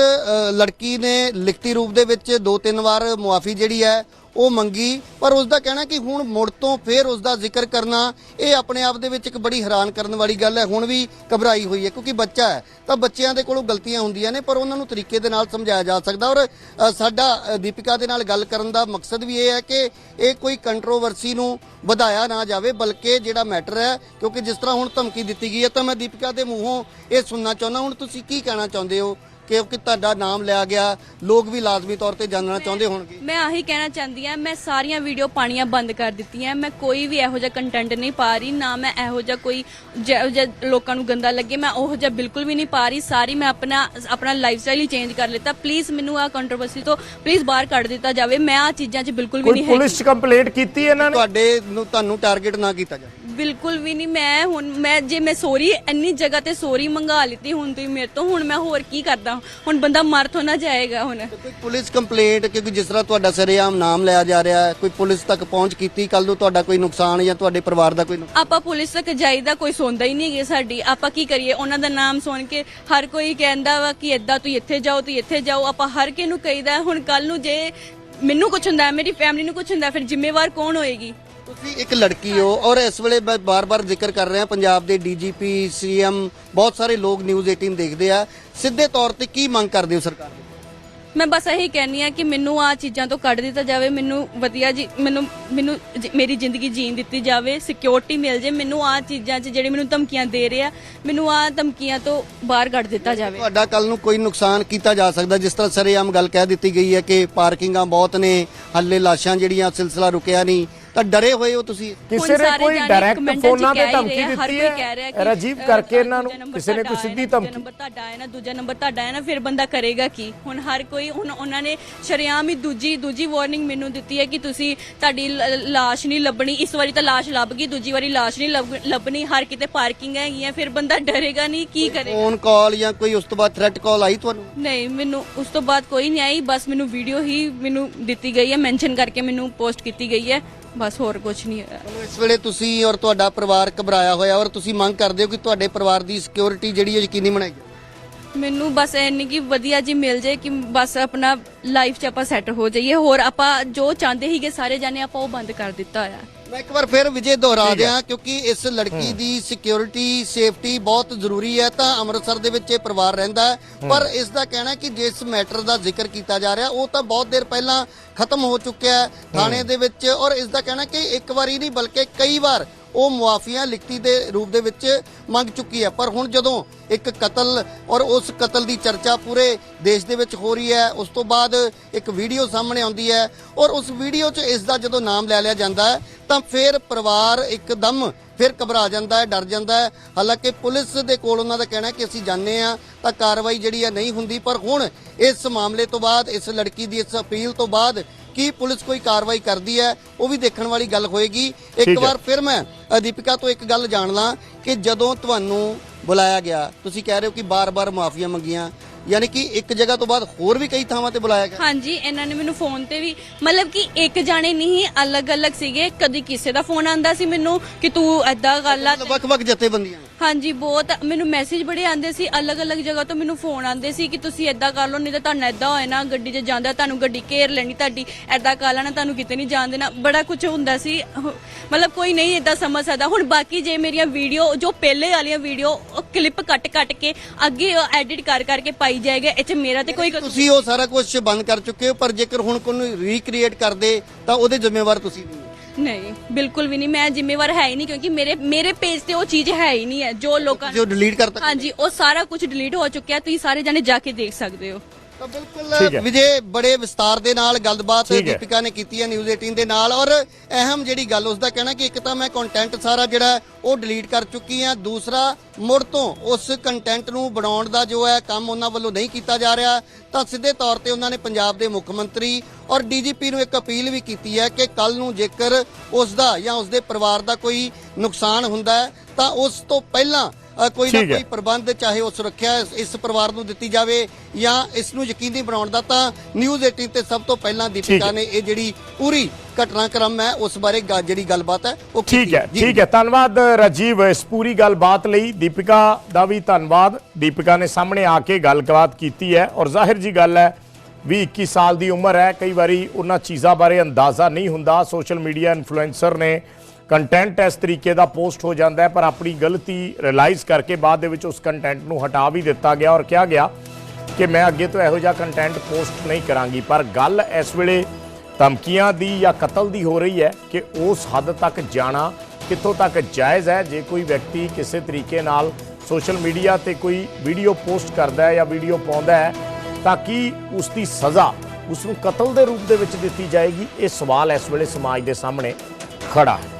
ਲੜਕੀ ਨੇ ਲਿਖਤੀ ਰੂਪ ਦੇ ਵਿੱਚ ਦੋ ਤਿੰਨ ਵਾਰ ਮੁਆਫੀ ਜਿਹੜੀ ਹੈ ਉਹ ਮੰਗੀ, ਪਰ ਉਸ ਦਾ ਕਹਿਣਾ ਕਿ ਹੁਣ ਮੁੜ ਤੋਂ ਫੇਰ ਉਸ ਦਾ ਜ਼ਿਕਰ ਕਰਨਾ, ਇਹ ਆਪਣੇ ਆਪ ਦੇ ਵਿੱਚ ਇੱਕ ਬੜੀ ਹੈਰਾਨ ਕਰਨ ਵਾਲੀ ਗੱਲ ਹੈ। ਹੁਣ ਵੀ ਘਬਰਾਈ ਹੋਈ ਹੈ, ਕਿਉਂਕਿ ਬੱਚਾ ਹੈ, ਤਾਂ ਬੱਚਿਆਂ ਦੇ ਕੋਲੋਂ ਗਲਤੀਆਂ ਹੁੰਦੀਆਂ ਨੇ, ਪਰ ਉਹਨਾਂ ਨੂੰ ਤਰੀਕੇ ਦੇ ਨਾਲ ਸਮਝਾਇਆ ਜਾ ਸਕਦਾ। ਔਰ ਸਾਡਾ ਦੀਪਿਕਾ ਦੇ ਨਾਲ ਗੱਲ ਕਰਨ ਦਾ ਮਕਸਦ ਵੀ ਇਹ ਹੈ ਕਿ ਇਹ ਕੋਈ ਕੰਟਰੋਵਰਸੀ ਨੂੰ ਵਧਾਇਆ ਨਾ ਜਾਵੇ, ਬਲਕਿ ਜਿਹੜਾ ਮੈਟਰ ਹੈ, ਕਿਉਂਕਿ ਜਿਸ ਤਰ੍ਹਾਂ ਹੁਣ ਧਮਕੀ ਦਿੱਤੀ ਗਈ ਹੈ, ਤਾਂ ਮੈਂ ਦੀਪਿਕਾ ਦੇ ਮੂੰਹੋਂ ਇਹ ਸੁਣਨਾ ਚਾਹੁੰਦਾ। ਹੁਣ ਤੁਸੀਂ ਕੀ ਕਹਿਣਾ ਚਾਹੁੰਦੇ ਹੋ? ਕਿਉਂਕਿ ਤੁਹਾਡਾ ਨਾਮ ਲਿਆ ਗਿਆ। ਲੋਕ ਵੀ ਲਾਜ਼ਮੀ ਤੌਰ ਤੇ ਜਾਣਨਾ ਚਾਹੁੰਦੇ ਹੋਣਗੇ। ਮੈਂ ਆਹੀ ਕਹਿਣਾ ਚਾਹੁੰਦੀ ਆ ਮੈਂ ਸਾਰੀਆਂ ਵੀਡੀਓ ਪਾਣੀਆਂ ਬੰਦ ਕਰ ਦਿੱਤੀਆਂ ਮੈਂ ਕੋਈ ਵੀ ਇਹੋ ਜਿਹਾ ਕੰਟੈਂਟ ਨਹੀਂ ਪਾ ਰਹੀ ਨਾ ਮੈਂ ਇਹੋ ਜਿਹਾ ਕੋਈ ਜਿਹੋ ਜਿਹਾ ਲੋਕਾਂ ਨੂੰ ਗੰਦਾ ਲੱਗੇ ਮੈਂ ਉਹ ਜਿਹਾ ਬਿਲਕੁਲ ਵੀ ਨਹੀਂ ਪਾ ਰਹੀ। ਸਾਰੀ ਮੈਂ ਆਪਣਾ ਆਪਣਾ ਲਾਈਫ ਸਟਾਈਲ ਹੀ ਚੇਂਜ ਕਰ ਲਿੱਤਾ। ਪਲੀਜ਼ ਮੈਨੂੰ ਆ ਕੰਟਰੋਵਰਸੀ ਤੋਂ ਪਲੀਜ਼ ਬਾਹਰ ਕੱਢ ਦਿੱਤਾ ਜਾਵੇ। ਮੈਂ ਆ ਚੀਜ਼ਾਂ 'ਚ ਬਿਲਕੁਲ ਵੀ ਕੋਈ ਨਹੀਂ ਹੈਗੀ। ਪੁਲਿਸ 'ਚ ਕੰਪਲੇਂਟ ਕੀਤੀ ਇਹਨਾਂ ਨੇ? ਤੁਹਾਡੇ ਨੂੰ ਤੁਹਾਨੂੰ ਟਾਰਗੇਟ ਨਾ ਕੀਤਾ ਜਾਵੇ। ਬਿਲਕੁਲ ਵੀ ਨਹੀਂ ਮੈਂ ਹੁਣ ਮੈਂ ਜੇ ਮੈਂ ਸੋਰੀ ਇੰਨੀ ਜਗ੍ਹਾ ਤੇ ਸੋਰੀ ਮੰਗਾ ਲਿੱਤੀ ਹੁਣ ਤੁਸੀਂ ਮੇਰੇ ਤੋਂ ਹੁਣ ਮੈਂ ਹੋਰ ਕੀ ਕਰਦਾ? ਹੁਣ ਬੰਦਾ ਮਰ ਤੋਂ ਨਾ ਜਾਏਗਾ ਹੁਣ। ਕੋਈ ਪੁਲਿਸ ਕੰਪਲੇਂਟ ਕਿਉਂਕਿ ਜਿਸ ਤਰ੍ਹਾਂ ਤੁਹਾਡਾ ਸਰੇਆਮ ਨਾਮ ਲਿਆ ਜਾ ਰਿਹਾ ਹੈ ਕੋਈ ਪੁਲਿਸ ਤੱਕ ਪਹੁੰਚ ਕੀਤੀ ਕੱਲ ਨੂੰ ਤੁਹਾਡਾ ਕੋਈ ਨੁਕਸਾਨ ਜਾਂ ਤੁਹਾਡੇ ਪਰਿਵਾਰ ਦਾ ਕੋਈ ਨੁਕਸਾਨ? ਆਪਾਂ ਪੁਲਿਸ ਤੱਕ ਜਾਈਦਾ ਕੋਈ ਸੁਣਦਾ ਹੀ ਨਹੀਂ ਸਾਡੀ। ਆਪਾਂ ਕੀ ਕਰੀਏ? ਉਹਨਾਂ ਦਾ ਨਾਮ ਸੁਣ ਕੇ ਹਰ ਕੋਈ ਕਹਿੰਦਾ ਵਾ ਕਿ ਏਦਾਂ ਤੂੰ ਇੱਥੇ ਜਾਓ ਤੂੰ ਇੱਥੇ ਜਾਓ। ਆਪਾਂ ਹਰ ਕਿਸੇ ਨੂੰ ਕਹੀਦਾ ਹੁਣ ਕੱਲ ਨੂੰ ਜੇ ਮੈਨੂੰ ਕੁਝ ਹੁੰਦਾ ਮੇਰੀ ਫੈਮਿਲੀ ਨੂੰ ਕੁਝ ਹੁੰਦਾ ਫਿਰ ਜ਼ਿੰਮੇਵਾਰ ਕੌਣ ਹੋਏਗੀ? ਤੁਸੀਂ ਇੱਕ ਲੜਕੀ ਹੋ ਔਰ ਇਸ ਵੇਲੇ ਮੈਂ ਬਾਰ-ਬਾਰ ਜ਼ਿਕਰ ਕਰ ਰਿਹਾ ਪੰਜਾਬ ਦੇ ਡੀਜੀਪੀ ਸੀਐਮ ਬਹੁਤ ਸਾਰੇ ਲੋਕ ਨਿਊਜ਼ 18 ਦੇਖਦੇ ਆ। ਸਿੱਧੇ ਤੌਰ ਤੇ ਕੀ ਮੰਗ ਕਰਦੇ ਹੋ ਸਰਕਾਰ ਤੋਂ? ਮੈਂ ਬਸ ਇਹੀ ਕਹਿੰਨੀ ਆ ਕਿ ਮੈਨੂੰ ਆ ਚੀਜ਼ਾਂ ਤੋਂ ਕੱਢ ਦਿੱਤਾ ਜਾਵੇ ਮੈਨੂੰ ਵਧੀਆ ਜੀ ਮੈਨੂੰ ਮੈਨੂੰ ਜ- ਮੇਰੀ ਜ਼ਿੰਦਗੀ ਜੀਣ ਦਿੱਤੀ ਜਾਵੇ ਸਿਕਿਉਰਿਟੀ ਮਿਲ ਜੇ ਮੈਨੂੰ ਆ ਚੀਜ਼ਾਂ 'ਚ ਜਿਹੜੇ ਮੈਨੂੰ ਧਮਕੀਆਂ ਦੇ ਰਹੇ ਆ ਮੈਨੂੰ ਆ ਧਮਕੀਆਂ ਤੋਂ ਬਾਹਰ ਕੱਢ ਦਿੱਤਾ ਜਾਵੇ। ਤੁਹਾਡਾ ਕੱਲ ਨੂੰ ਕੋਈ ਨੁਕਸਾਨ ਕੀਤਾ ਜਾ ਸਕਦਾ ਜਿਸ ਤਰ੍ਹਾਂ ਸਰੇਆਮ ਗੱਲ ਕਹਿ ਦਿੱਤੀ ਗਈ ਹੈ ਕਿ ਪਾਰਕਿੰਗਾਂ ਬਹੁਤ ਨੇ ਹੱਲੇ ਲਾਸ਼ਾਂ ਜਿਹੜੀਆਂ ਸਿਲਸਿਲਾ ਰੁਕਿਆ ਨਹੀਂ ਤਾਂ ਡਰੇ ਹੋਏ ਹੋ ਤੁਸੀਂ? ਕਿਸੇ ਨੇ ਕੋਈ ਡਾਇਰੈਕਟ ਫੋਨਾਂ ਤੇ ਧਮਕੀ ਦਿੱਤੀ ਕੋਈ ਕਹਿ ਰਿਹਾ ਹੈ ਕਿ, ਰਾਜੀਵ ਕਰਕੇ ਇਹਨਾਂ ਨੂੰ ਕਿਸੇ ਨੇ ਕੋਈ ਸਿੱਧੀ ਧਮਕੀ ਨੰਬਰ ਤੁਹਾਡਾ ਆਇਆ ਨਾ ਦੂਜਾ ਨੰਬਰ ਤੁਹਾਡਾ ਆਇਆ ਨਾ ਫਿਰ ਬੰਦਾ ਕਰੇਗਾ ਕੀ? ਹੁਣ ਹਰ ਕੋਈ ਹੁਣ ਉਹਨਾਂ ਨੇ ਸ਼ਰੇਆਮ ਹੀ ਦੂਜੀ ਦੂਜੀ ਵਾਰਨਿੰਗ ਮੈਨੂੰ ਦਿੱਤੀ ਹੈ ਕਿ ਤੁਸੀਂ ਤੁਹਾਡੀ ਲਾਸ਼ ਨਹੀਂ ਲੱਭਣੀ। ਇਸ ਵਾਰੀ ਤਾਂ ਲਾਸ਼ ਲੱਭ ਗਈ ਦੂਜੀ ਵਾਰੀ ਲਾਸ਼ ਨਹੀਂ ਲੱਭ- ਲੱਭਣੀ। ਹਰ ਕਿਤੇ ਪਾਰਕਿੰਗ ਹੈਗੀ ਹੈ ਫਿਰ ਬੰਦਾ ਡਰੇਗਾ ਨਹੀਂ ਕੀ ਕਰੇਗਾ ਫੋਨ ਕਾਲ ਜਾਂ ਕੋਈ ਉਸ ਤੋਂ ਬਾਅਦ ਥ੍ਰੈਟ ਕਾਲ ਆਈ ਤੁਹਾਨੂੰ? ਨਹੀਂ ਮੈਨੂੰ ਉਸ ਤੋਂ ਬਾਅਦ ਕੋਈ ਨਹੀਂ ਆਈ ਬਸ ਮੈਨੂੰ ਵੀਡੀਓ ਹੀ ਮੈਨੂੰ ਦਿੱਤੀ ਗਈ ਹੈ ਮੈਂਸ਼ਨ ਕਰਕੇ ਮੈਨੂੰ ਪੋਸਟ ਕੀਤੀ ਗਈ ਹੈ। ਬਸ ਹੋਰ ਕੁਝ ਨਹੀਂ ਹੋਇਆ। ਇਸ ਵੇਲੇ ਤੁਸੀਂ ਔਰ ਤੁਹਾਡਾ ਪਰਿਵਾਰ ਘਬਰਾਇਆ ਹੋਇਆ ਔਰ ਤੁਸੀਂ ਮੰਗ ਕਰਦੇ ਹੋ ਕਿ ਤੁਹਾਡੇ ਪਰਿਵਾਰ ਦੀ ਸਿਕਿਉਰਿਟੀ ਜਿਹੜੀ ਹੈ ਯਕੀਨੀ ਬਣਾਈ ਜਾਵੇ। ਮੈਨੂੰ ਬਸ ਇੰਨੀ ਕਿ ਵਧੀਆ ਜੀ ਮਿਲ ਜੇ ਕਿ ਬਸ ਆਪਣਾ ਲਾਈਫ 'ਚ ਆਪਾਂ ਸੈੱਟ ਹੋ ਜਾਈਏ। ਹੋਰ ਆਪਾਂ ਜੋ ਚਾਹੁੰਦੇ ਸੀਗੇ ਸਾਰੇ ਜਾਣੇ ਆਪਾਂ ਉਹ ਬੰਦ ਕਰ ਦਿੱਤਾ ਹੋਇਆ। ਮੈਂ ਇੱਕ ਵਾਰ ਫਿਰ ਵਿਜੇ ਦੁਹਰਾ ਦਿਆਂ ਕਿਉਂਕਿ ਇਸ ਲੜਕੀ ਦੀ ਸਿਕਿਉਰਿਟੀ ਸੇਫਟੀ ਬਹੁਤ ਜ਼ਰੂਰੀ ਹੈ ਤਾਂ ਅੰਮ੍ਰਿਤਸਰ ਦੇ ਵਿੱਚ ਇਹ ਪਰਿਵਾਰ ਰਹਿੰਦਾ ਹੈ। ਪਰ ਇਸ ਦਾ ਕਹਿਣਾ ਕਿ ਜਿਸ ਮੈਟਰ ਦਾ ਜ਼ਿਕਰ ਕੀਤਾ ਜਾ ਰਿਹਾ ਉਹ ਤਾਂ ਬਹੁਤ ਦੇਰ ਪਹਿਲਾਂ ਖਤਮ ਹੋ ਚੁੱਕਿਆ ਹੈ ਥਾਣੇ ਦੇ ਵਿੱਚ ਔਰ ਇਸ ਦਾ ਕਹਿਣਾ ਕਿ ਇੱਕ ਵਾਰੀ ਨਹੀਂ ਬਲਕਿ ਕਈ ਵਾਰ ਉਹ ਮੁਆਫੀਆਂ ਲਿਖਤੀ ਦੇ ਰੂਪ ਦੇ ਵਿੱਚ ਮੰਗ ਚੁੱਕੀ ਹੈ। ਪਰ ਹੁਣ ਜਦੋਂ ਇੱਕ ਕਤਲ ਔਰ ਉਸ ਕਤਲ ਦੀ ਚਰਚਾ ਪੂਰੇ ਦੇਸ਼ ਦੇ ਵਿੱਚ ਹੋ ਰਹੀ ਹੈ ਉਸ ਤੋਂ ਬਾਅਦ ਇੱਕ ਵੀਡੀਓ ਸਾਹਮਣੇ ਆਉਂਦੀ ਹੈ ਔਰ ਉਸ ਵੀਡੀਓ 'ਚ ਇਸ ਦਾ ਜਦੋਂ ਨਾਮ ਲੈ ਲਿਆ ਜਾਂਦਾ ਹੈ ਤਾਂ ਫਿਰ ਪਰਿਵਾਰ ਇੱਕਦਮ ਫਿਰ ਘਬਰਾ ਜਾਂਦਾ ਹੈ ਡਰ ਜਾਂਦਾ ਹੈ। ਹਾਲਾਂਕਿ ਪੁਲਿਸ ਦੇ ਕੋਲ ਉਹਨਾਂ ਦਾ ਕਹਿਣਾ ਹੈ ਕਿ ਅਸੀਂ ਜਾਣਦੇ ਆ ਤਾਂ ਕਾਰਵਾਈ ਜਿਹੜੀ ਹੈ ਨਹੀਂ ਹੁੰਦੀ। ਪਰ ਹੁਣ ਇਸ ਮਾਮਲੇ ਤੋਂ ਬਾਅਦ ਇਸ ਲੜਕੀ ਦੀ ਇਸ ਅਪੀਲ ਤੋਂ ਬਾਅਦ ਕੀ ਪੁਲਿਸ ਕੋਈ ਕਾਰਵਾਈ ਕਰਦੀ ਹੈ ਉਹ ਵੀ ਦੇਖਣ ਵਾਲੀ ਗੱਲ ਹੋਏਗੀ। ਇੱਕ। ਵਾਰ ਫਿਰ ਮੈਂ ਦੀਪਿਕਾ ਤੋਂ ਇੱਕ ਗੱਲ ਜਾਣ ਲਾਂ ਕਿ ਜਦੋਂ ਤੁਹਾਨੂੰ ਬੁਲਾਇਆ ਗਿਆ ਤੁਸੀਂ ਕਹਿ ਰਹੇ ਹੋ ਕਿ ਬਾਰ-ਬਾਰ ਮਾਫੀਆਂ ਮੰਗੀਆਂ ਯਾਨੀ ਕਿ ਇੱਕ ਜਗ੍ਹਾ ਤੋਂ ਬਾਅਦ ਹੋਰ ਵੀ ਕਈ ਥਾਵਾਂ ਤੇ ਬੁਲਾਇਆ ਗਿਆ। ਹਾਂਜੀ ਇਹਨਾਂ ਨੇ ਮੈਨੂੰ ਫੋਨ ਤੇ ਵੀ ਮਤਲਬ ਕਿ ਇੱਕ ਜਾਣੇ ਨਹੀਂ ਅਲੱਗ-ਅਲੱਗ ਸੀਗੇ ਕਦੀ ਕਿਸੇ ਦਾ ਫੋਨ ਆਂਦਾ ਸੀ ਮੈਨੂੰ ਕਿ ਤੂੰ ਐਦਾਂ ਗੱਲ ਆ ਮਤਲਬ ਵੱਖ-ਵੱਖ ਜਥੇਬੰਦੀਆਂ। ਹਾਂਜੀ ਬਹੁਤ ਮੈਨੂੰ ਮੈਸੇਜ ਬੜੇ ਆਉਂਦੇ ਸੀ ਅਲੱਗ-ਅਲੱਗ ਜਗ੍ਹਾ ਤੋਂ ਮੈਨੂੰ ਫੋਨ ਆਉਂਦੇ ਸੀ ਕਿ ਤੁਸੀਂ ਐਦਾਂ ਕਰ ਲਓ ਨਹੀਂ ਤਾਂ ਤੁਹਾਨੂੰ ਐਦਾਂ ਹੋਏ ਨਾ ਗੱਡੀ 'ਚ ਜਾਂਦਾ ਤੁਹਾਨੂੰ ਗੱਡੀ ਘੇਰ ਲੈਣੀ ਤੁਹਾਡੀ ਐਦਾਂ ਕਰ ਲੈਣਾ ਤੁਹਾਨੂੰ ਕਿਤੇ ਨਹੀਂ ਜਾਣ ਦੇਣਾ। ਬੜਾ ਕੁਝ ਹੁੰਦਾ ਸੀ ਮਤਲਬ ਕੋਈ ਨਹੀਂ ਐਦਾਂ ਸਮਝ ਸਕਦਾ। ਹੁਣ ਬਾਕੀ ਜੇ ਮੇਰੀਆਂ ਵੀਡੀਓ ਜੋ ਪਹਿਲੇ ਵਾਲੀਆਂ ਵੀਡੀਓ ਕਲਿੱਪ ਕੱਟ-ਕੱਟ ਕੇ ਅੱਗੇ ਐਡਿਟ ਕਰ ਕਰਕੇ ਪਾਈ ਜਾਏਗਾ ਇਹ 'ਚ ਮੇਰਾ ਤੇ ਕੋਈ ਤੁਸੀਂ ਉਹ ਸਾਰਾ ਕੁਝ ਬੰਦ ਕਰ ਚੁੱਕੇ ਹੋ ਪਰ ਜੇਕਰ ਹੁਣ ਕੋਈ ਰੀਕ੍ਰੀਏਟ ਕਰਦੇ ਤਾਂ ਉਹਦੇ ਜ਼ਿੰਮੇਵਾਰ ਤੁਸੀਂ ਨਹੀਂ ਨਹੀਂ ਬਿਲਕੁਲ ਵੀ ਨਹੀਂ ਮੈਂ ਜ਼ਿੰਮੇਵਾਰ ਹੈ ਹੀ ਨਹੀਂ ਕਿਉਂਕਿ ਮੇਰੇ ਮੇਰੇ ਪੇਜ ਤੇ ਉਹ ਚੀਜ਼ ਹੈ ਹੀ ਨਹੀਂ ਹੈ ਜੋ ਲੋਕਾਂ ਜੋ ਡਿਲੀਟ ਕਰਤਾ ਹਾਂਜੀ ਉਹ ਸਾਰਾ ਕੁਝ ਡਿਲੀਟ ਹੋ ਚੁੱਕਿਆ ਤੁਸੀਂ ਸਾਰੇ ਜਾਣੇ ਜਾ ਕੇ ਦੇਖ ਸਕਦੇ ਹੋ। ਤਾਂ ਬਿਲਕੁਲ। ਵਿਜੇ ਬੜੇ ਵਿਸਤਾਰ ਦੇ ਨਾਲ ਗੱਲਬਾਤ। ਦੀਪਿਕਾ ਨੇ ਕੀਤੀ ਹੈ ਨਿਊਜ਼ 18 ਦੇ ਨਾਲ ਔਰ ਅਹਿਮ ਜਿਹੜੀ ਗੱਲ ਉਸ ਦਾ ਕਹਿਣਾ ਕਿ ਇੱਕ ਤਾਂ ਮੈਂ ਕੰਟੈਂਟ ਸਾਰਾ ਜਿਹੜਾ ਉਹ ਡਿਲੀਟ ਕਰ ਚੁੱਕੀ ਹਾਂ ਦੂਸਰਾ ਮੁੜ ਤੋਂ ਉਸ ਕੰਟੈਂਟ ਨੂੰ ਬਣਾਉਣ ਦਾ ਜੋ ਹੈ ਕੰਮ ਉਹਨਾਂ ਵੱਲੋਂ ਨਹੀਂ ਕੀਤਾ ਜਾ ਰਿਹਾ ਤਾਂ ਸਿੱਧੇ ਤੌਰ ਤੇ ਉਹਨਾਂ ਨੇ ਪੰਜਾਬ ਦੇ ਮੁੱਖ ਮੰਤਰੀ ਔਰ ਡੀਜੀਪੀ ਨੂੰ ਇੱਕ ਅਪੀਲ ਵੀ ਕੀਤੀ ਹੈ ਕਿ ਕੱਲ ਨੂੰ ਜੇਕਰ ਉਸ ਦਾ ਜਾਂ ਉਸ ਦੇ ਪਰਿਵਾਰ ਦਾ ਕੋਈ ਨੁਕਸਾਨ ਹੁੰਦਾ ਹੈ ਤਾਂ ਉਸ ਤੋਂ ਪਹਿਲਾਂ ਕੋਈ ਨਾ। ਕੋਈ ਪ੍ਰਬੰਧ ਚਾਹੇ ਉਹ ਸੁਰੱਖਿਆ ਇਸ- ਪਰਿਵਾਰ ਨੂੰ ਦਿੱਤੀ ਜਾਵੇ ਜਾਂ ਇਸ ਨੂੰ ਯਕੀਨੀ ਬਣਾਉਣ ਦਾ ਤਾਂ ਨਿਊਜ਼ 18 ਤੇ ਸਭ ਤੋਂ ਪਹਿਲਾਂ ਦੀਪਿਕਾ। ਨੇ ਇਹ ਜਿਹੜੀ ਪੂਰੀ ਘਟਨਾਕ੍ਰਮ ਹੈ ਉਸ ਬਾਰੇ ਜਿਹੜੀ ਗੱਲਬਾਤ ਹੈ ਉਹ ਠੀਕ। ਹੈ। ਠੀਕ ਹੈ ਧੰਨਵਾਦ ਰਾਜੀਵ ਇਸ ਪੂਰੀ ਗੱਲਬਾਤ ਲਈ ਦੀਪਿਕਾ ਦਾ ਵੀ ਧੰਨਵਾਦ ਦੀਪਿਕਾ ਨੇ ਸਾਹਮਣੇ ਆ ਕੇ ਗੱਲਬਾਤ ਕੀਤੀ ਹੈ ਔਰ ਜ਼ਾਹਿਰ ਜੀ ਗੱਲ ਹੈ ਵੀ 21 ਸਾਲ ਦੀ ਉਮਰ ਹੈ ਕਈ ਵਾਰੀ ਉਹਨਾਂ ਚੀਜ਼ਾਂ ਬਾਰੇ ਅੰਦਾਜ਼ਾ ਨਹੀਂ ਹੁੰਦਾ ਸੋਸ਼ਲ ਮੀਡੀਆ ਇਨਫਲੂਐਂਸਰ ਨੇ ਕੰਟੈਂਟ ਇਸ ਤਰੀਕੇ ਦਾ ਪੋਸਟ ਹੋ ਜਾਂਦਾ ਹੈ, ਪਰ ਆਪਣੀ ਗਲਤੀ ਰਿਅਲਾਈਜ਼ ਕਰਕੇ ਬਾਅਦ ਦੇ ਵਿੱਚ ਉਸ ਕੰਟੈਂਟ ਨੂੰ ਹਟਾ ਵੀ ਦਿੱਤਾ ਗਿਆ ਔਰ ਕਿਹਾ ਗਿਆ ਕਿ ਮੈਂ ਅੱਗੇ ਤੋਂ ਇਹੋ ਜਿਹਾ ਕੰਟੈਂਟ ਪੋਸਟ ਨਹੀਂ ਕਰਾਂਗੀ। ਪਰ ਗੱਲ ਇਸ ਵੇਲੇ ਧਮਕੀਆਂ ਦੀ ਜਾਂ ਕਤਲ ਦੀ ਹੋ ਰਹੀ ਹੈ ਕਿ ਉਸ ਹੱਦ ਤੱਕ ਜਾਣਾ ਕਿੱਥੋਂ ਤੱਕ ਜਾਇਜ਼ ਹੈ। ਜੇ ਕੋਈ ਵਿਅਕਤੀ ਕਿਸੇ ਤਰੀਕੇ ਨਾਲ ਸੋਸ਼ਲ ਮੀਡੀਆ ਤੇ ਕੋਈ ਵੀਡੀਓ ਪੋਸਟ ਕਰਦਾ ਹੈ ਜਾਂ ਵੀਡੀਓ ਪਾਉਂਦਾ ਹੈ, ਤਾਂ ਕਿ ਉਸ ਦੀ ਸਜ਼ਾ ਉਸ ਨੂੰ ਕਤਲ ਦੇ ਰੂਪ ਦੇ ਵਿੱਚ ਦਿੱਤੀ ਜਾਏਗੀ? ਇਹ ਸਵਾਲ ਇਸ ਵੇਲੇ ਸਮਾਜ ਦੇ ਸਾਹਮਣੇ ਖੜਾ ਹੈ।